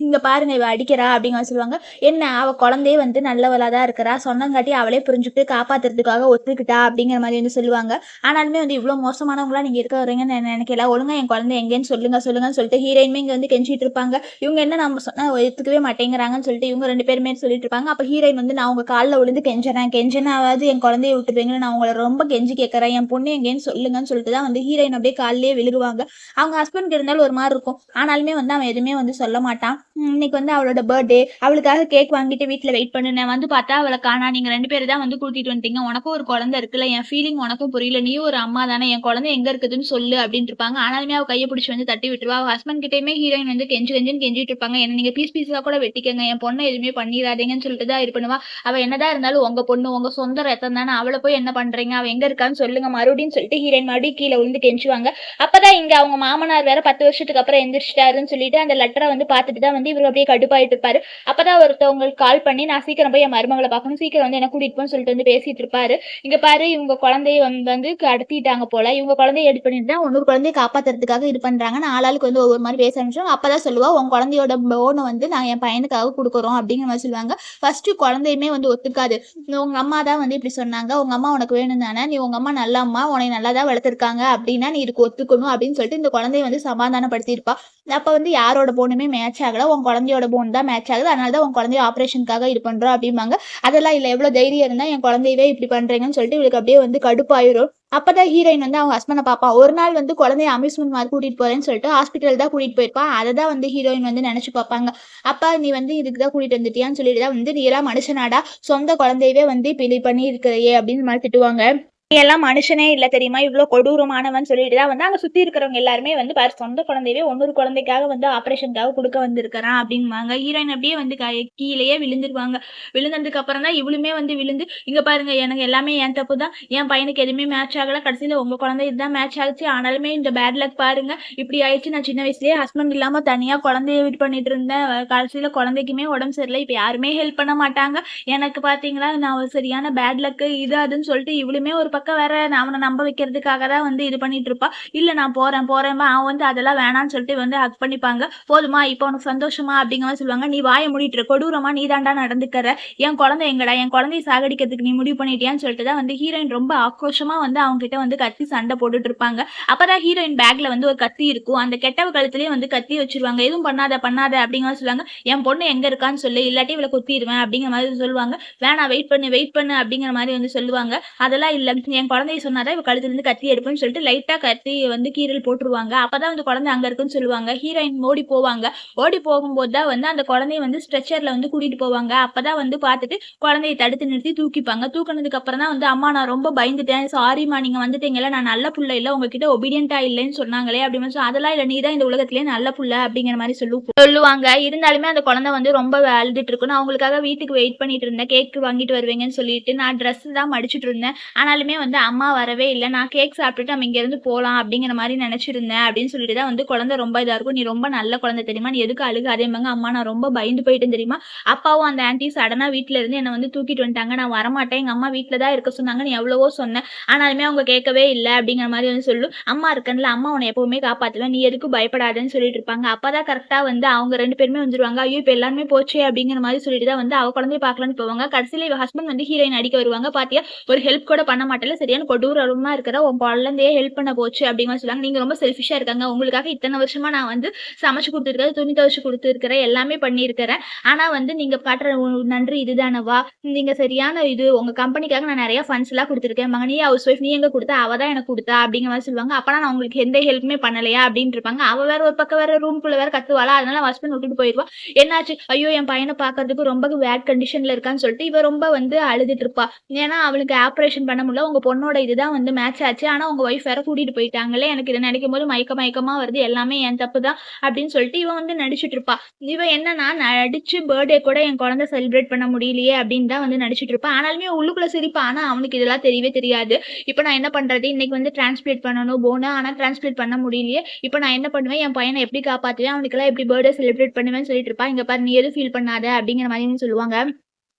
இங்க பாருங்க இவ அடிக்கிறா அப்படிங்கிற சொல்லுவாங்க. என்ன அவ குழந்தையே வந்து நல்லவளாக தான் இருக்கிறா. சொன்னங்காட்டி அவளே புரிஞ்சுக்கிட்டு காப்பாத்துறதுக்காக ஒத்துக்கிட்டா அப்படிங்கிற மாதிரி வந்து சொல்லுவாங்க. ஆனாலுமே வந்து இவ்வளோ மோசமானவங்களா நீங்க இருக்க வரீங்கன்னு நினைக்கல. ஒழுங்கா என் குழந்தை எங்கேன்னு சொல்லுங்க சொல்லுங்கன்னு சொல்லிட்டு ஹீரோயினுமே இங்க வந்து கெஞ்சிட்டு இருப்பாங்க. இவங்க என்ன நம்ம சொன்னா ஒத்துக்கவே மாட்டேங்கிறாங்கன்னு சொல்லிட்டு இவங்க ரெண்டு பேருமே சொல்லிட்டு இருப்பாங்க. அப்ப ஹீரோயின் வந்து நான் உங்க காலில் விழுந்து கெஞ்சறேன். கெஞ்சனாவது என் குழந்தைய விட்டுருவீங்கன்னு நான் உங்களை ரொம்ப கெஞ்சி கேட்கறேன் என் பொண்ணு எங்கேன்னு சொல்லுங்கன்னு சொல்லிட்டு தான் வந்து ஹீரோயின் அப்படியே காலிலே விழுகுவாங்க. அவங்க ஹஸ்பண்ட் இருந்தாலும் ஒரு மாதிரி இருக்கும். ஆனாலுமே வந்து அவன் எதுவுமே வந்து சொல்ல மாட்டான். இன்னைக்கு வந்து அவளோட பர்த்டே அவளுக்காக கேக் வாங்கிட்டு வீட்டில் வெயிட் பண்ணுனேன் வந்து பார்த்தா அவளை காணா. நீங்க ரெண்டு பேரும் தான் வந்து கூட்டிட்டு வந்துட்டீங்க. உனக்கும் ஒரு குழந்தை இருக்குல்ல. என் ஃபீலிங் உனக்கும் புரியல. நீயும் ஒரு அம்மா தானே. என் குழந்தை எங்க இருக்குதுன்னு சொல்லு அப்படின்னு இருப்பாங்க. ஆனாலுமே அவ கையை பிடிச்சி வந்து தட்டி விட்டுருவா. அவ ஹஸ்பண்ட் கிட்டயுமே ஹீரோயின் வந்து கெஞ்சு கெஞ்சுன்னு கெஞ்சிட்டு இருப்பாங்க. என்ன நீங்க பீஸ் பீஸா கூட வெட்டிக்கங்க. என் பொண்ணை எதுவுமே பண்ணிடாதீங்கன்னு சொல்லிட்டு தான் இது பண்ணுவா. அவ என்னதான் இருந்தாலும் உங்க பொண்ணு உங்க சொந்த ரத்தம் தானே. அவளை போய் என்ன பண்றீங்க? அவ எங்க இருக்கான்னு சொல்லுங்க. மறுபடியும் சொல்லிட்டு ஹீரோயின் மறுபடியும் கீழே விழுந்து கெஞ்சுவாங்க. அப்பதான் இங்க அவங்க மாமனார் வேற பத்து வருஷத்துக்கு அப்புறம் எந்திரிச்சிட்டாருன்னு சொல்லிட்டு அந்த லெட்டரை வந்து பார்த்துட்டு தான் வந்து இவர் அப்படியே கடுப்பாயிட்டு இருப்பாரு. அப்பதான் ஒருத்தவங்களுக்கு கால் பண்ணி நான் சீக்கிரம் போய் என் மருமகளை பார்க்கணும். சீக்கிரம் வந்து என்ன கூட்டிட்டு போன்னு சொல்லிட்டு வந்து பேசிட்டு இருப்பாரு. இங்க பாரு இவங்க குழந்தைய வந்து கடத்திட்டாங்க போல. இவங்க குழந்தைய எடுத்து பண்ணிட்டு தான் இன்னொரு குழந்தைய காப்பாத்துறதுக்காக இது பண்றாங்க. நான் ஆளாளுக்கு வந்து ஒவ்வொரு மாதிரி பேச ஆரம்பிச்சோம் அப்பதான் சொல்லுவா உன் குழந்தையோட போனை வந்து நான் என் பையனுக்காக கொடுக்குறோம். அப்படிங்கிற மாதிரி சொல்லுவாங்க. ஃபர்ஸ்ட் குழந்தையுமே வந்து ஒத்துக்காது. உங்க அம்மா தான் வந்து இப்படி சொன்னாங்க. உங்க அம்மா உனக்கு வேணும் தானே. நீ உங்க அம்மா நல்ல அம்மா. உன்னை நல்லா தான் வளர்த்துருக்காங்க. அப்படின்னா நீ இதுக்கு ஒத்துக்கணும். அப்படின்னு சொல்லிட்டு இந்த குழந்தைய வந்து சமாதானப்படுத்தியிருப்பா. அப்ப வந்து யாரோட போனுமே மேட்ச் ஆகல. உன் குழந்தையோட போன் தான் மேட்ச் ஆகுது. அதனால தான் உன் குழந்தைய ஆப்ரேஷனுக்காக இது பண்ணுறோம் அப்படிம்பாங்க. அதெல்லாம் இல்லை. எவ்வளோ தைரியம் இருந்தால் என் குழந்தையவே இப்படி பண்ணுறீங்கன்னு சொல்லிட்டு இவளுக்கு அப்படியே வந்து கடுப்பாயிரும். அப்பதான் ஹீரோயின் வந்து அவங்க ஹஸ்பண்டை பாப்பா ஒரு நாள் வந்து குழந்தைய அம்யூஸ்மெண்ட் மாதிரி கூட்டிட்டு போறேன்னு சொல்லிட்டு ஹாஸ்பிட்டல் தான் கூட்டிட்டு போயிருப்பான். அதை தான் வந்து ஹீரோயின் வந்து நினைச்சு பார்ப்பாங்க. அப்பா நீ வந்து இதுக்கு தான் கூட்டிட்டு வந்துட்டியான்னு சொல்லிட்டு தான் வந்து நீ எல்லாம் மனுஷனாடா. சொந்த குழந்தையவே வந்து இப்படி இது பண்ணி இருக்கிறையே அப்படின்னு மாதிரி திட்டுவாங்க. எல்லாம் மனுஷனே இல்ல தெரியுமா? இவ்வளவு கொடூரமானவன் சொல்லிட்டு தான் வந்து அங்க சுத்தி இருக்கிறவங்க எல்லாருமே வந்து பாரு சொந்த குழந்தையவே ஒன்னொரு குழந்தைக்காக வந்து ஆபரேஷனுக்காக கொடுக்க வந்திருக்கிறான் அப்படிங்குவாங்க ஹீரோயின் அப்படியே வந்து கை- கீழேயே விழுந்துருவாங்க. விழுந்ததுக்கு அப்புறம் தான் இவளுமே வந்து விழுந்து இங்க பாருங்க எனக்கு எல்லாமே என் தப்பு தான். என் பையனுக்கு எதுவுமே மேட்ச் ஆகல. கடைசியில உங்க குழந்தை இதுதான் மேட்ச் ஆகுச்சு ஆனாலுமே இந்த பேட் லக் பாருங்க. இப்படி ஆயிடுச்சு. நான் சின்ன வயசுலயே ஹஸ்பண்ட் இல்லாம தனியா குழந்தைய இது பண்ணிட்டு இருந்தேன். கடைசியில குழந்தைக்குமே உடம்பு சரியில்லை. இப்ப யாருமே ஹெல்ப் பண்ண மாட்டாங்க. எனக்கு பாத்தீங்களா நான் ஒரு சரியான பேட் லக்கு இது அதுன்னு சொல்லிட்டு இவளுமே ஒரு பக்கம் வேற நான் அவனை நம்ப வைக்கிறதுக்காக தான் வந்து இது பண்ணிட்டு இருப்பா. இல்ல நான் போறேன் போறேன் அவன் வந்து அதெல்லாம் வேணாம்னு சொல்லிட்டு வந்து ஹக் பண்ணிப்பாங்க. போதுமா இப்போ உனக்கு சந்தோஷமா அப்படிங்கிற மாதிரி சொல்லுவாங்க. நீ வாயை முடிட்டு கொடூரமா நீ தாண்டா நடந்துக்கிற. என் குழந்தை எங்கடா? என் குழந்தைய சாகடிக்கிறதுக்கு நீ முடிவு பண்ணிட்டியான்னு சொல்லிட்டு தான் வந்து ஹீரோயின் ரொம்ப ஆக்ரோஷமா வந்து அவங்க கிட்ட வந்து கத்தி சண்டை போட்டுட்டு இருப்பாங்க. அப்பதான் ஹீரோயின் பேக்ல வந்து ஒரு கத்தி இருக்கும். அந்த கெட்டவ கழுத்துலயே வந்து கத்தி வச்சிருவாங்க. எதுவும் பண்ணாத பண்ணாத அப்படிங்கிற சொல்லுவாங்க. என் பொண்ணு எங்க இருக்கான்னு சொல்லி. இல்லாட்டி இவளை குத்திடுவேன் அப்படிங்கிற மாதிரி சொல்லுவாங்க. வேணாம் வெயிட் பண்ணு வெயிட் பண்ணு அப்படிங்கிற மாதிரி வந்து சொல்லுவாங்க. அதெல்லாம் இல்ல. என் குழந்தைய சொன்னாதான் இவ கழுத்துலேருந்து கத்தி எடுப்பேன்னு சொல்லிட்டு லைட்டா கத்தி வந்து கீரல் போட்டுருவாங்க. அப்பதான் வந்து குழந்தை அங்க இருக்குன்னு சொல்லுவாங்க. ஹீரோயின் ஓடி போவாங்க. ஓடி போகும்போது தான் வந்து அந்த குழந்தைய வந்து ஸ்ட்ரெச்சர்ல வந்து கூட்டிட்டு போவாங்க. அப்பதான் வந்து பார்த்துட்டு குழந்தைய தடுத்து நிறுத்தி தூக்கிப்பாங்க. தூக்கினதுக்கு அப்புறம் தான் வந்து அம்மா நான் ரொம்ப பயந்துட்டேன். சாரிம்மா நீங்க வந்துட்டீங்கல்ல. நான் நல்ல புள்ள இல்ல. உங்ககிட்ட ஒபீடியண்ட்டாக இல்லைன்னு சொன்னாங்களே அப்படின்னு சொல்லி அதெல்லாம் இல்ல. நீ தான் இந்த உலகத்திலேயே நல்ல புள்ள அப்படிங்கிற மாதிரி சொல்லு சொல்லுவாங்க. இருந்தாலுமே அந்த குழந்தை வந்து ரொம்ப அழுதுட்டு இருக்கும். நான் அவங்களுக்காக வீட்டுக்கு வெயிட் பண்ணிட்டு இருந்தேன். கேக் வாங்கிட்டு வருவீங்கன்னு சொல்லிட்டு நான் ட்ரெஸ் தான் மடிச்சிட்டு இருந்தேன். ஆனாலுமே வந்து அம்மா வரவே இல்லை நான் கேக் சாப்பிட்டுட்டு நம்ம இங்கேருந்து போகலாம் அப்படிங்கிற மாதிரி நினச்சிருந்தேன் அப்படின்னு சொல்லிட்டு தான் வந்து குழந்தை ரொம்ப இதாக இருக்கும். "நீ ரொம்ப நல்ல குழந்தை தெரியுமா? நீ எதுக்கு அழுகாதேம்பாங்க." "அம்மா நான் ரொம்ப பயந்து போயிட்டேன் தெரியுமா? அப்பாவும் அந்த ஆன்டி சடனாக வீட்டில் இருந்து என்னை வந்து தூக்கிட்டு வந்துட்டாங்க. நான் வரமாட்டேன். எங்கள் அம்மா வீட்டில் தான் இருக்க சொன்னாங்க. நீ எவ்வளவோ சொன்னேன். ஆனாலுமே அவங்க கேட்கவே இல்லை அப்படிங்கிற மாதிரி வந்து சொல்லும். "அம்மா இருக்கன்ல அம்மா உன்னை எப்பவுமே காப்பாற்றுவேன் நீ எதுக்கும் பயப்படாதுன்னு சொல்லிட்டு இருப்பாங்க. அப்போ தான் கரெக்டாக வந்து அவங்க ரெண்டு பேருமே வந்துருவாங்க. ஐயோ! இப்போ எல்லாருமே போச்சே அப்படிங்கிற மாதிரி சொல்லிட்டு தான் வந்து அவ குழந்தைய பார்க்கலான்னு போவாங்க. கடைசியில் ஹஸ்பண்ட் வந்து ஹீரோயின் அடிக்க வருவாங்க. பார்த்தியா ஒரு ஹெல்ப் கூட பண்ண மாட்டேல்ல. சரியான கொடூரமா இருக்கிற. உன் குழந்தையே ஹெல்ப் பண்ண போச்சு." அப்படிங்கிற சொல்லுவாங்க. "நீங்க ரொம்ப செல்ஃபிஷா இருக்காங்க. உங்களுக்காக இத்தனை வருஷமா நான் வந்து சமைச்சு கொடுத்துருக்கேன் துணி துவைச்சு கொடுத்துருக்கிறேன் எல்லாமே பண்ணியிருக்கிறேன். ஆனா வந்து நீங்க காட்டுற நன்றி இதுதானவா? நீங்க சரியான இது உங்க கம்பெனிக்காக நான் நிறைய ஃபண்ட்ஸ் எல்லாம் ஃபண்ட்ஸ்லாம் குடுத்துருக்கேன்பாங்க. நீ ஹவுஸ் ஒய்ஃப் நீ எங்க குடுத்த? அவ தான் எனக்கு குடுத்தா." அப்படிங்கிற மாதிரி சொல்லுவாங்க. "அப்பனா நான் உங்களுக்கு எந்த ஹெல்ப்புமே பண்ணலையா?" அப்படின்ட்டு இருப்பாங்க. அவ வேற ஒரு பக்கம் வேற ரூம்குள்ள வேற கத்துவாளா, அதனால ஹஸ்பண்ட் விட்டுட்டு போயிருவா. என்னாச்சு? ஐயோ! என் பையனை பாக்குறதுக்கு ரொம்ப பேட் கண்டிஷன்ல இருக்கான்னு சொல்லிட்டு இவ ரொம்ப வந்து அழுதுட்டு இருப்பா. ஏன்னா அவளுக்கு ஆபரேஷன் பண்ண முடியல. உங்க பொண்ணோட இதுதான் வந்து மேட்ச் ஆச்சு. ஆனா உங்க ஒய்ஃப் வேற கூட்டிட்டு போயிட்டாங்களே. எனக்கு இதை நினைக்கும் போது மயக்க மயக்கமா வருது. எல்லாமே என் தப்பு தான் அப்படின்னு சொல்லிட்டு இவன் வந்து நடிச்சுட்டு இருப்பா. இவ என்னன்னா நடிச்சு பர்த்டே கூட என் குழந்தை செலிப்ரேட் பண்ண முடியலையே அப்படின்னு தான் வந்து நடிச்சுட்டு இருப்பா. ஆனாலுமே உள்ளுக்குள்ள சிரிப்பா. ஆனா அவனுக்கு இதெல்லாம் தெரியவே தெரியாது. இப்ப நான் என்ன பண்றது? இன்னைக்கு வந்து டிரான்ஸ்பிளேட் பண்ணணும் போன. ஆனா டிரான்ஸ்பிளேட் பண்ண முடியலையே. இப்ப நான் என்ன பண்ணுவேன்? என் பையனை எப்படி காப்பாத்துவேன்? அவனுக்கெல்லாம் எப்படி பர்த்டே செலிப்ரேட் பண்ணுவேன்னு சொல்லிட்டு இருப்பா. இங்க பாரு நீ எதுவும் ஃபீல் பண்ணாத அப்படிங்கிற மாதிரி சொல்லுவாங்க.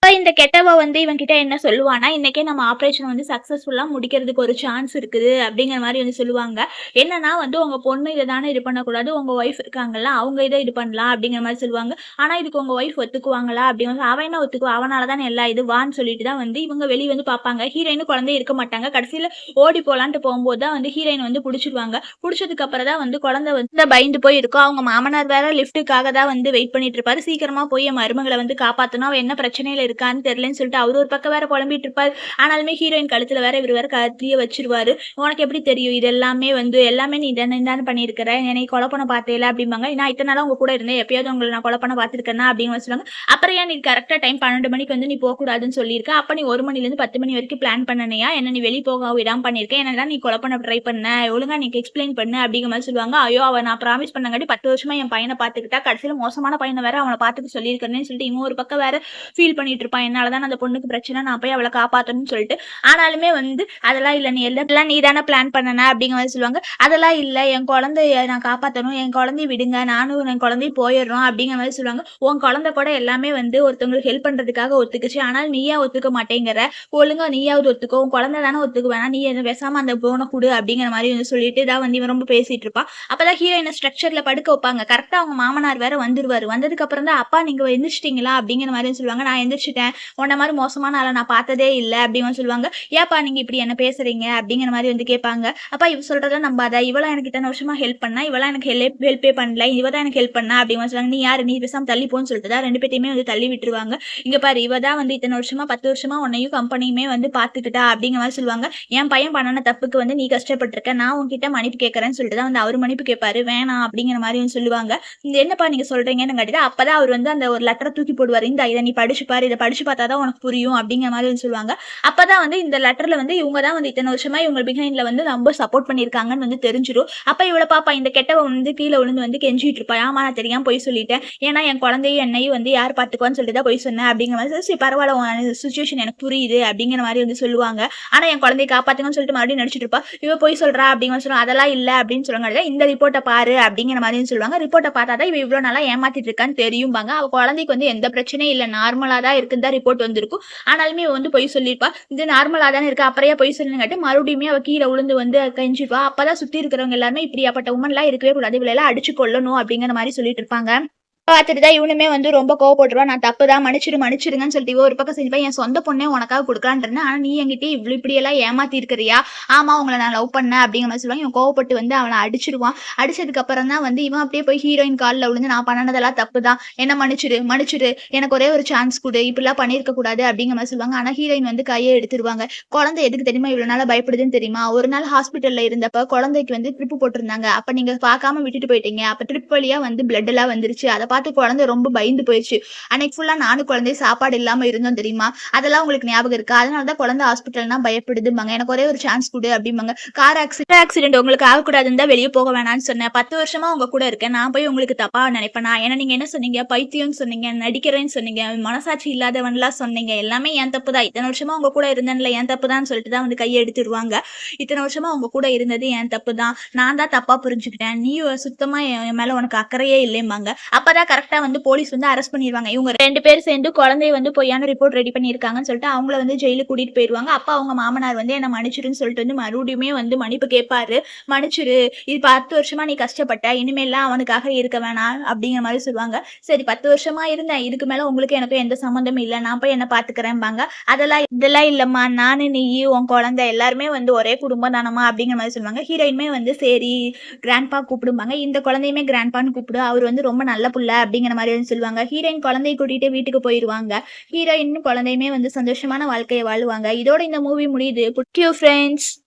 இந்த கெட்டவ வந்து இவன்கிட்ட என்ன சொல்லுவான்னா, "இன்னைக்கே நம்ம ஆப்ரேஷன் வந்து சக்சஸ்ஃபுல்லா முடிக்கிறதுக்கு ஒரு சான்ஸ் இருக்குது." அப்படிங்கிற மாதிரி வந்து சொல்லுவாங்க. என்னன்னா வந்து உங்க பொண்ணு இதை தானே இது பண்ணக்கூடாது. உங்க ஒய்ஃப் இருக்காங்கல்ல, அவங்க இதை இது பண்ணலாம் அப்படிங்கிற மாதிரி சொல்லுவாங்க. ஆனா இதுக்கு உங்க ஒய்ஃப் ஒத்துக்குவாங்களா? அப்படிங்கிற அவன் என்ன ஒத்துக்குவா? அவனால தானே எல்லா இது வான்னு சொல்லிட்டு தான் வந்து இவங்க வெளியே வந்து பார்ப்பாங்க. ஹீரோயின் குழந்தை இருக்க மாட்டாங்க. கடைசியில ஓடி போலான்ட்டு போகும்போது தான் வந்து ஹீரோயின் வந்து பிடிச்சிருவாங்க புடிச்சதுக்கு அப்புறம் தான் வந்து குழந்தை வந்து பயந்து போய் இருக்கும். அவங்க மாமனார் வேற லிஃப்ட்டுக்காக தான் வந்து வெயிட் பண்ணிட்டு இருப்பாரு. சீக்கிரமா போய் என் வந்து காப்பாத்தணும். என்ன பிரச்சனையில இருக்கான்னு தெரியலன்னு சொல்லிட்டு அவர் ஒரு பக்கம் வேற புலம்பிட்டு இருப்பார் ஆனாலுமே ஹீரோயின் கழுத்துல வேற இவரு வேற கத்திய வச்சிருவாரு. "உனக்கு எப்படி தெரியும்? இது எல்லாமே வந்து எல்லாமே நீ தானே தானே பண்ணியிருக்கிற. என்னை கொலை பண்ண பார்த்தேல அப்படிம்பாங்க. "நான் இத்தனை நாளா உங்க கூட இருந்தேன். எப்பயாவது உங்கள நான் கொலை பண்ண பார்த்துருக்கேனா?" அப்படின்னு சொல்லுவாங்க. "அப்புறம் ஏன் நீ கரெக்டாக டைம் 12 மணிக்கு வந்து நீ போக்கூடாதுன்னு சொல்லியிருக்க. அப்ப நீ 1 மணிலேருந்து 10 மணி வரைக்கும் பிளான் பண்ணனையா? என்ன நீ வெளியே போக விடாம பண்ணியிருக்க. என்ன நீ கொலை பண்ண ட்ரை பண்ண. ஒழுங்கா நீ எக்ஸ்பிளைன் பண்ணு." அப்படிங்கிற மாதிரி சொல்லுவாங்க. ஐயோ! அவ நான் ப்ராமிஸ் பண்ணங்காட்டி 10 வருஷமா என் பையனை பார்த்துக்கிட்டா. கடைசியில மோசமான பையனை வேற அவனை பார்த்துக்க சொல்லியிருக்கேன்னு சொல்லிட்டு இவன் ஒரு பக்கம் வேற ஃபீல் பண்ணிட்டு இருப்பான். என்னால தான் அந்த பொண்ணுக்கு பிரச்சனை. நான் போய் அவளை காப்பாத்தணும்னு சொல்லிட்டு. ஆனாலுமே வந்து அதெல்லாம் இல்ல. "நீ எல்லாம் நீ தானே பிளான் பண்ணன அப்படிங்கிற மாதிரி சொல்லுவாங்க. "அதெல்லாம் இல்ல. என் குழந்தைய நான் காப்பாத்தணும். என் குழந்தைய விடுங்க. நானும் என் குழந்தைய போயிடுறோம்." அப்படிங்கிற மாதிரி சொல்லுவாங்க. "உன் குழந்தை கூட எல்லாமே வந்து ஒருத்தவங்களுக்கு ஹெல்ப் பண்றதுக்காக ஒத்துக்குச்சு. ஆனாலும் நீயா ஒத்துக்க மாட்டேங்கிற? ஒழுங்கா நீயாவது ஒத்துக்கோ. உன் குழந்தை தானே ஒத்துக்குவேனா? நீ என்ன பேசாம அந்த போனை குடு." அப்படிங்கிற மாதிரி வந்து சொல்லிட்டு தான் வந்து இவன் ரொம்ப பேசிட்டு இருப்பான். அப்பதான் ஹீரோயின ஸ்ட்ரக்சர்ல படுக்க வைப்பாங்க. கரெக்டா அவங்க மாமனார் வேற வந்துருவாரு. வந்ததுக்கு அப்புறம் தான், "அப்பா நீங்க எந்திரிச்சிட்டீங்களா?" அப்படிங்கிற மாதிரி சொல்லுவாங்க. "நான் எந்திரிச்சுட்டேன். உன்ன மாதிரி மோசமான ஆளை நான் பார்த்ததே இல்லை அப்படின்னு சொல்லுவாங்க. "ஏப்பா நீங்க இப்படி என்ன பேசுறீங்க?" அப்படிங்கிற மாதிரி வந்து கேட்பாங்க. "அப்பா இவ சொல்றதெல்லாம் நம்பாத. இவளாம் எனக்கு இத்தனை வருஷமா ஹெல்ப் பண்ணா. இவளாம் எனக்கு ஹெல்ப் ஹெல்ப்பே பண்ணல. இவ தான் எனக்கு ஹெல்ப் பண்ணா." அப்படின்னு சொல்லுவாங்க. "நீ யாரு? நீ பேசாம தள்ளி போன்னு" சொல்லிட்டு தான் 2 பேத்தையுமே வந்து தள்ளி விட்டுருவாங்க. "இங்க பாரு இவ தான் வந்து இத்தனை வருஷமா 10 வருஷமா உன்னையும் கம்பெனியுமே வந்து பார்த்துக்கிட்டா." அப்படிங்கிற மாதிரி சொல்லுவாங்க. "என் பையன் பண்ணான தப்புக்கு வந்து நீ கஷ்டப்பட்டிருக்க நான் உன்கிட்ட மன்னிப்பு கேட்கறேன்னு" சொல்லிட்டு தான் வந்து அவரு மன்னிப்பு கேட்பாரு. "வேணாம்." அப்படிங்கிற மாதிரி வந்து சொல்லுவாங்க. "இது என்னப்பா நீங்க சொல்றீங்கன்னு" காட்டிட்டு அப்பதான் அவர் வந்து அந்த ஒரு லெட்டரை தூக்கி போடுவார் இந்த இதை நீ படிச்சு பாரு. இதை படிச்சு பார்த்தா தான் உனக்கு புரியும்." அப்படிங்கிற மாதிரி வந்து சொல்லுவாங்க. அப்பதான் வந்து இந்த லெட்டர்ல வந்து இவங்க தான் வந்து இத்தனை வருஷமா இவங்க பிஹைண்ட்ல வந்து ரொம்ப சப்போர்ட் பண்ணியிருக்காங்கன்னு வந்து தெரிஞ்சிடும் அப்ப இவ்வளோ பாப்பா இந்த கெட்டவ வந்து கீழே விழுந்து வந்து கெஞ்சிட்டு இருப்பா. "ஆமா நான் தெரியாம போய் சொல்லிட்டேன். ஏன்னா என் குழந்தையும் என்னையும் வந்து யார் பார்த்துக்குவான்னு சொல்லிட்டு தான் பொய் சொன்னேன்." அப்படிங்கிற மாதிரி "சரி பரவாயில்ல சுச்சுவேஷன் எனக்கு புரியுது." அப்படிங்கிற மாதிரி வந்து சொல்லுவாங்க. ஆனா என் குழந்தைய காப்பாத்துங்கன்னு சொல்லிட்டு மறுபடியும் நடிச்சிட்டு இருப்பா. இவ பொய் சொல்றா அப்படிங்கிற சொல்லுவாங்க. "அதெல்லாம் இல்ல." அப்படின்னு சொல்லுவாங்க. "இந்த ரிப்போர்ட்டை பாரு." அப்படிங்கிற மாதிரி சொல்லுவாங்க. ரிப்போர்ட்டை பார்த்தா தான் இவ இவ்வளோ நாளாக ஏமாத்திட்டு இருக்கான்னு தெரியும்பாங்க. அவ குழந்தைக்கு வந்து எந்த பிரச்சனையும் இல்ல. நார்மலா தான் இருக்குன்னு தான் ரிப்போர்ட் வந்திருக்கும். ஆனாலுமே இவ வந்து பொய் சொல்லியிருப்பா. இது நார்மலாக தானே இருக்கா அப்புறம் பொய் சொல்லுங்கட்டு மறுபடியுமே அவ கீழ உளுந்து வந்து கெஞ்சிருப்பா. அப்பதான் சுத்தி இருக்கிறவங்க எல்லாருமே "இப்படியாப்பட்ட உமன்லாம் இருக்கவே கூடாது. இவள எல்லாம் அடிச்சு கொள்ளணும் அப்படிங்கிற மாதிரி சொல்லிட்டு இருப்பாங்க. பார்த்துட்டு தான் இவனுமே வந்து ரொம்ப கோவப்பட்டுருவான். "நான் தப்பு தான். மன்னிச்சிடு மன்னிச்சிடுங்கன்னு" சொல்லிட்டு ஒரு பக்கம் செஞ்சுப்பா. "என் சொந்த பொண்ணே உனக்காக குடுக்கலான்ட்டு இருந்தேன். ஆனா நீ என்கிட்டயே இவ்ளோ இப்படியெல்லாம் ஏமாத்தி இருக்கிறியா? ஆமா உங்களை நான் லவ் பண்ணேன்." அப்படிங்கிற மாதிரி சொல்லுவாங்க. இவன் கோவப்பட்டு வந்து அவனை அடிச்சிருவான். அடிச்சதுக்கு அப்புறம் தான் வந்து இவன் அப்படியே போய் ஹீரோயின் காலில் விழுந்து, "நான் பண்ணனதெல்லாம் தப்பு தான். என்ன மன்னிச்சிடு மன்னிச்சிடு. எனக்கு ஒரே ஒரு சான்ஸ் கொடு இப்படிலாம் பண்ணியிருக்க கூடாது." அப்படிங்கிற மாதிரி சொல்லுவாங்க. ஆனா ஹீரோயின் வந்து கையை எடுத்துருவாங்க. குழந்தை எதுக்கு தெரியுமா இவ்வளோ நாள் பயப்படுதுன்னு தெரியுமா? ஒரு நாள் ஹாஸ்பிட்டல்ல இருந்தப்ப குழந்தைக்கு வந்து ட்ரிப் போட்டிருந்தாங்க. அப்ப நீங்க பார்க்காம விட்டுட்டு போயிட்டீங்க. அப்ப ட்ரிப் வழியா வந்து பிளட் எல்லாம் வந்துருச்சு. அதை பார்த்து பார்த்து குழந்தை ரொம்ப பயந்து போயிடுச்சு. அன்னைக்கு ஃபுல்லா நானும் குழந்தை சாப்பாடு இல்லாம இருந்தோம் தெரியுமா? அதெல்லாம் உங்களுக்கு ஞாபகம் இருக்கு? அதனால தான் குழந்தை ஹாஸ்பிட்டல்னா பயப்படுதும்பாங்க. எனக்கு ஒரே ஒரு சான்ஸ் கொடு அப்படிம்பாங்க. கார் ஆக்சிடென்ட் ஆக்சிடென்ட் உங்களுக்கு ஆகக்கூடாதுன்னு தான் வெளியே போக வேணாம்னு சொன்னேன். பத்து வருஷமா உங்க கூட இருக்கேன். நான் போய் உங்களுக்கு தப்பா நினைப்பேனா? ஏன்னா நீங்க என்ன சொன்னீங்க? பைத்தியம்னு சொன்னீங்க. நடிக்கிறேன்னு சொன்னீங்க. மனசாட்சி இல்லாதவன்லாம் சொன்னீங்க. எல்லாமே என் தப்பு தான். இத்தனை வருஷமா உங்க கூட இருந்தேன்ல என் தப்பு தான் சொல்லிட்டு தான் வந்து கையை எடுத்துருவாங்க. இத்தனை வருஷமா உங்க கூட இருந்தது என் தப்பு தான். நான் தான் தப்பா புரிஞ்சுக்கிட்டேன். நீ சுத்தமா என் மேல உனக்கு அக்கறையே இல்லைம்பாங்க. அப்பதான் கரெக்டா வந்து போலீஸ் வந்து அரெஸ்ட் பண்ணிடுவாங்க இவங்க ரெண்டு பேர் சேர்ந்து குழந்தைய வந்து பொய்யான ரிப்போர்ட் ரெடி பண்ணியிருக்காங்கன்னு சொல்லிட்டு அவங்கள வந்து ஜெயிலுக்கு கூட்டிட்டு போயிடுவாங்க அப்பா அவங்க மாமனார் வந்து என்ன மன்னிச்சிருன்னு சொல்லிட்டு வந்து மறுபடியுமே வந்து மன்னிப்பு கேட்பாரு. மன்னிச்சிரு இது பத்து வருஷமா நீ கஷ்டப்பட்ட இனிமேல்லாம் அவனுக்காக இருக்க வேணாம் அப்படிங்கிற மாதிரி சொல்லுவாங்க. சரி பத்து வருஷமா இருந்தேன். இதுக்கு மேல உங்களுக்கு எனக்கும் எந்த சம்மந்தமும் இல்லை. நான் போய் என்ன பாத்துக்கிறேன்பாங்க. அதெல்லாம் இதெல்லாம் இல்லம்மா. நானு நீ உன் குழந்தை எல்லாருமே வந்து ஒரே குடும்பம் தானம்மா அப்படிங்கிற மாதிரி சொல்லுவாங்க. ஹீரோயினுமே வந்து சரி கிராண்ட்பா கூப்பிடுவாங்க இந்த குழந்தையுமே கிராண்ட்பான்னு கூப்பிடு. அவர் வந்து ரொம்ப நல்ல புள்ள. அப்படிங்கிற மாதிரி வந்து சொல்லுவாங்க. ஹீரோயின் குழந்தைய கூட்டிட்டு வீட்டுக்கு போயிடுவாங்க ஹீரோயின் குழந்தையுமே வந்து சந்தோஷமான வாழ்க்கையை வாழ்வாங்க. இதோட இந்த மூவி முடியுது. புட்டியோ ஃப்ரெண்ட்ஸ்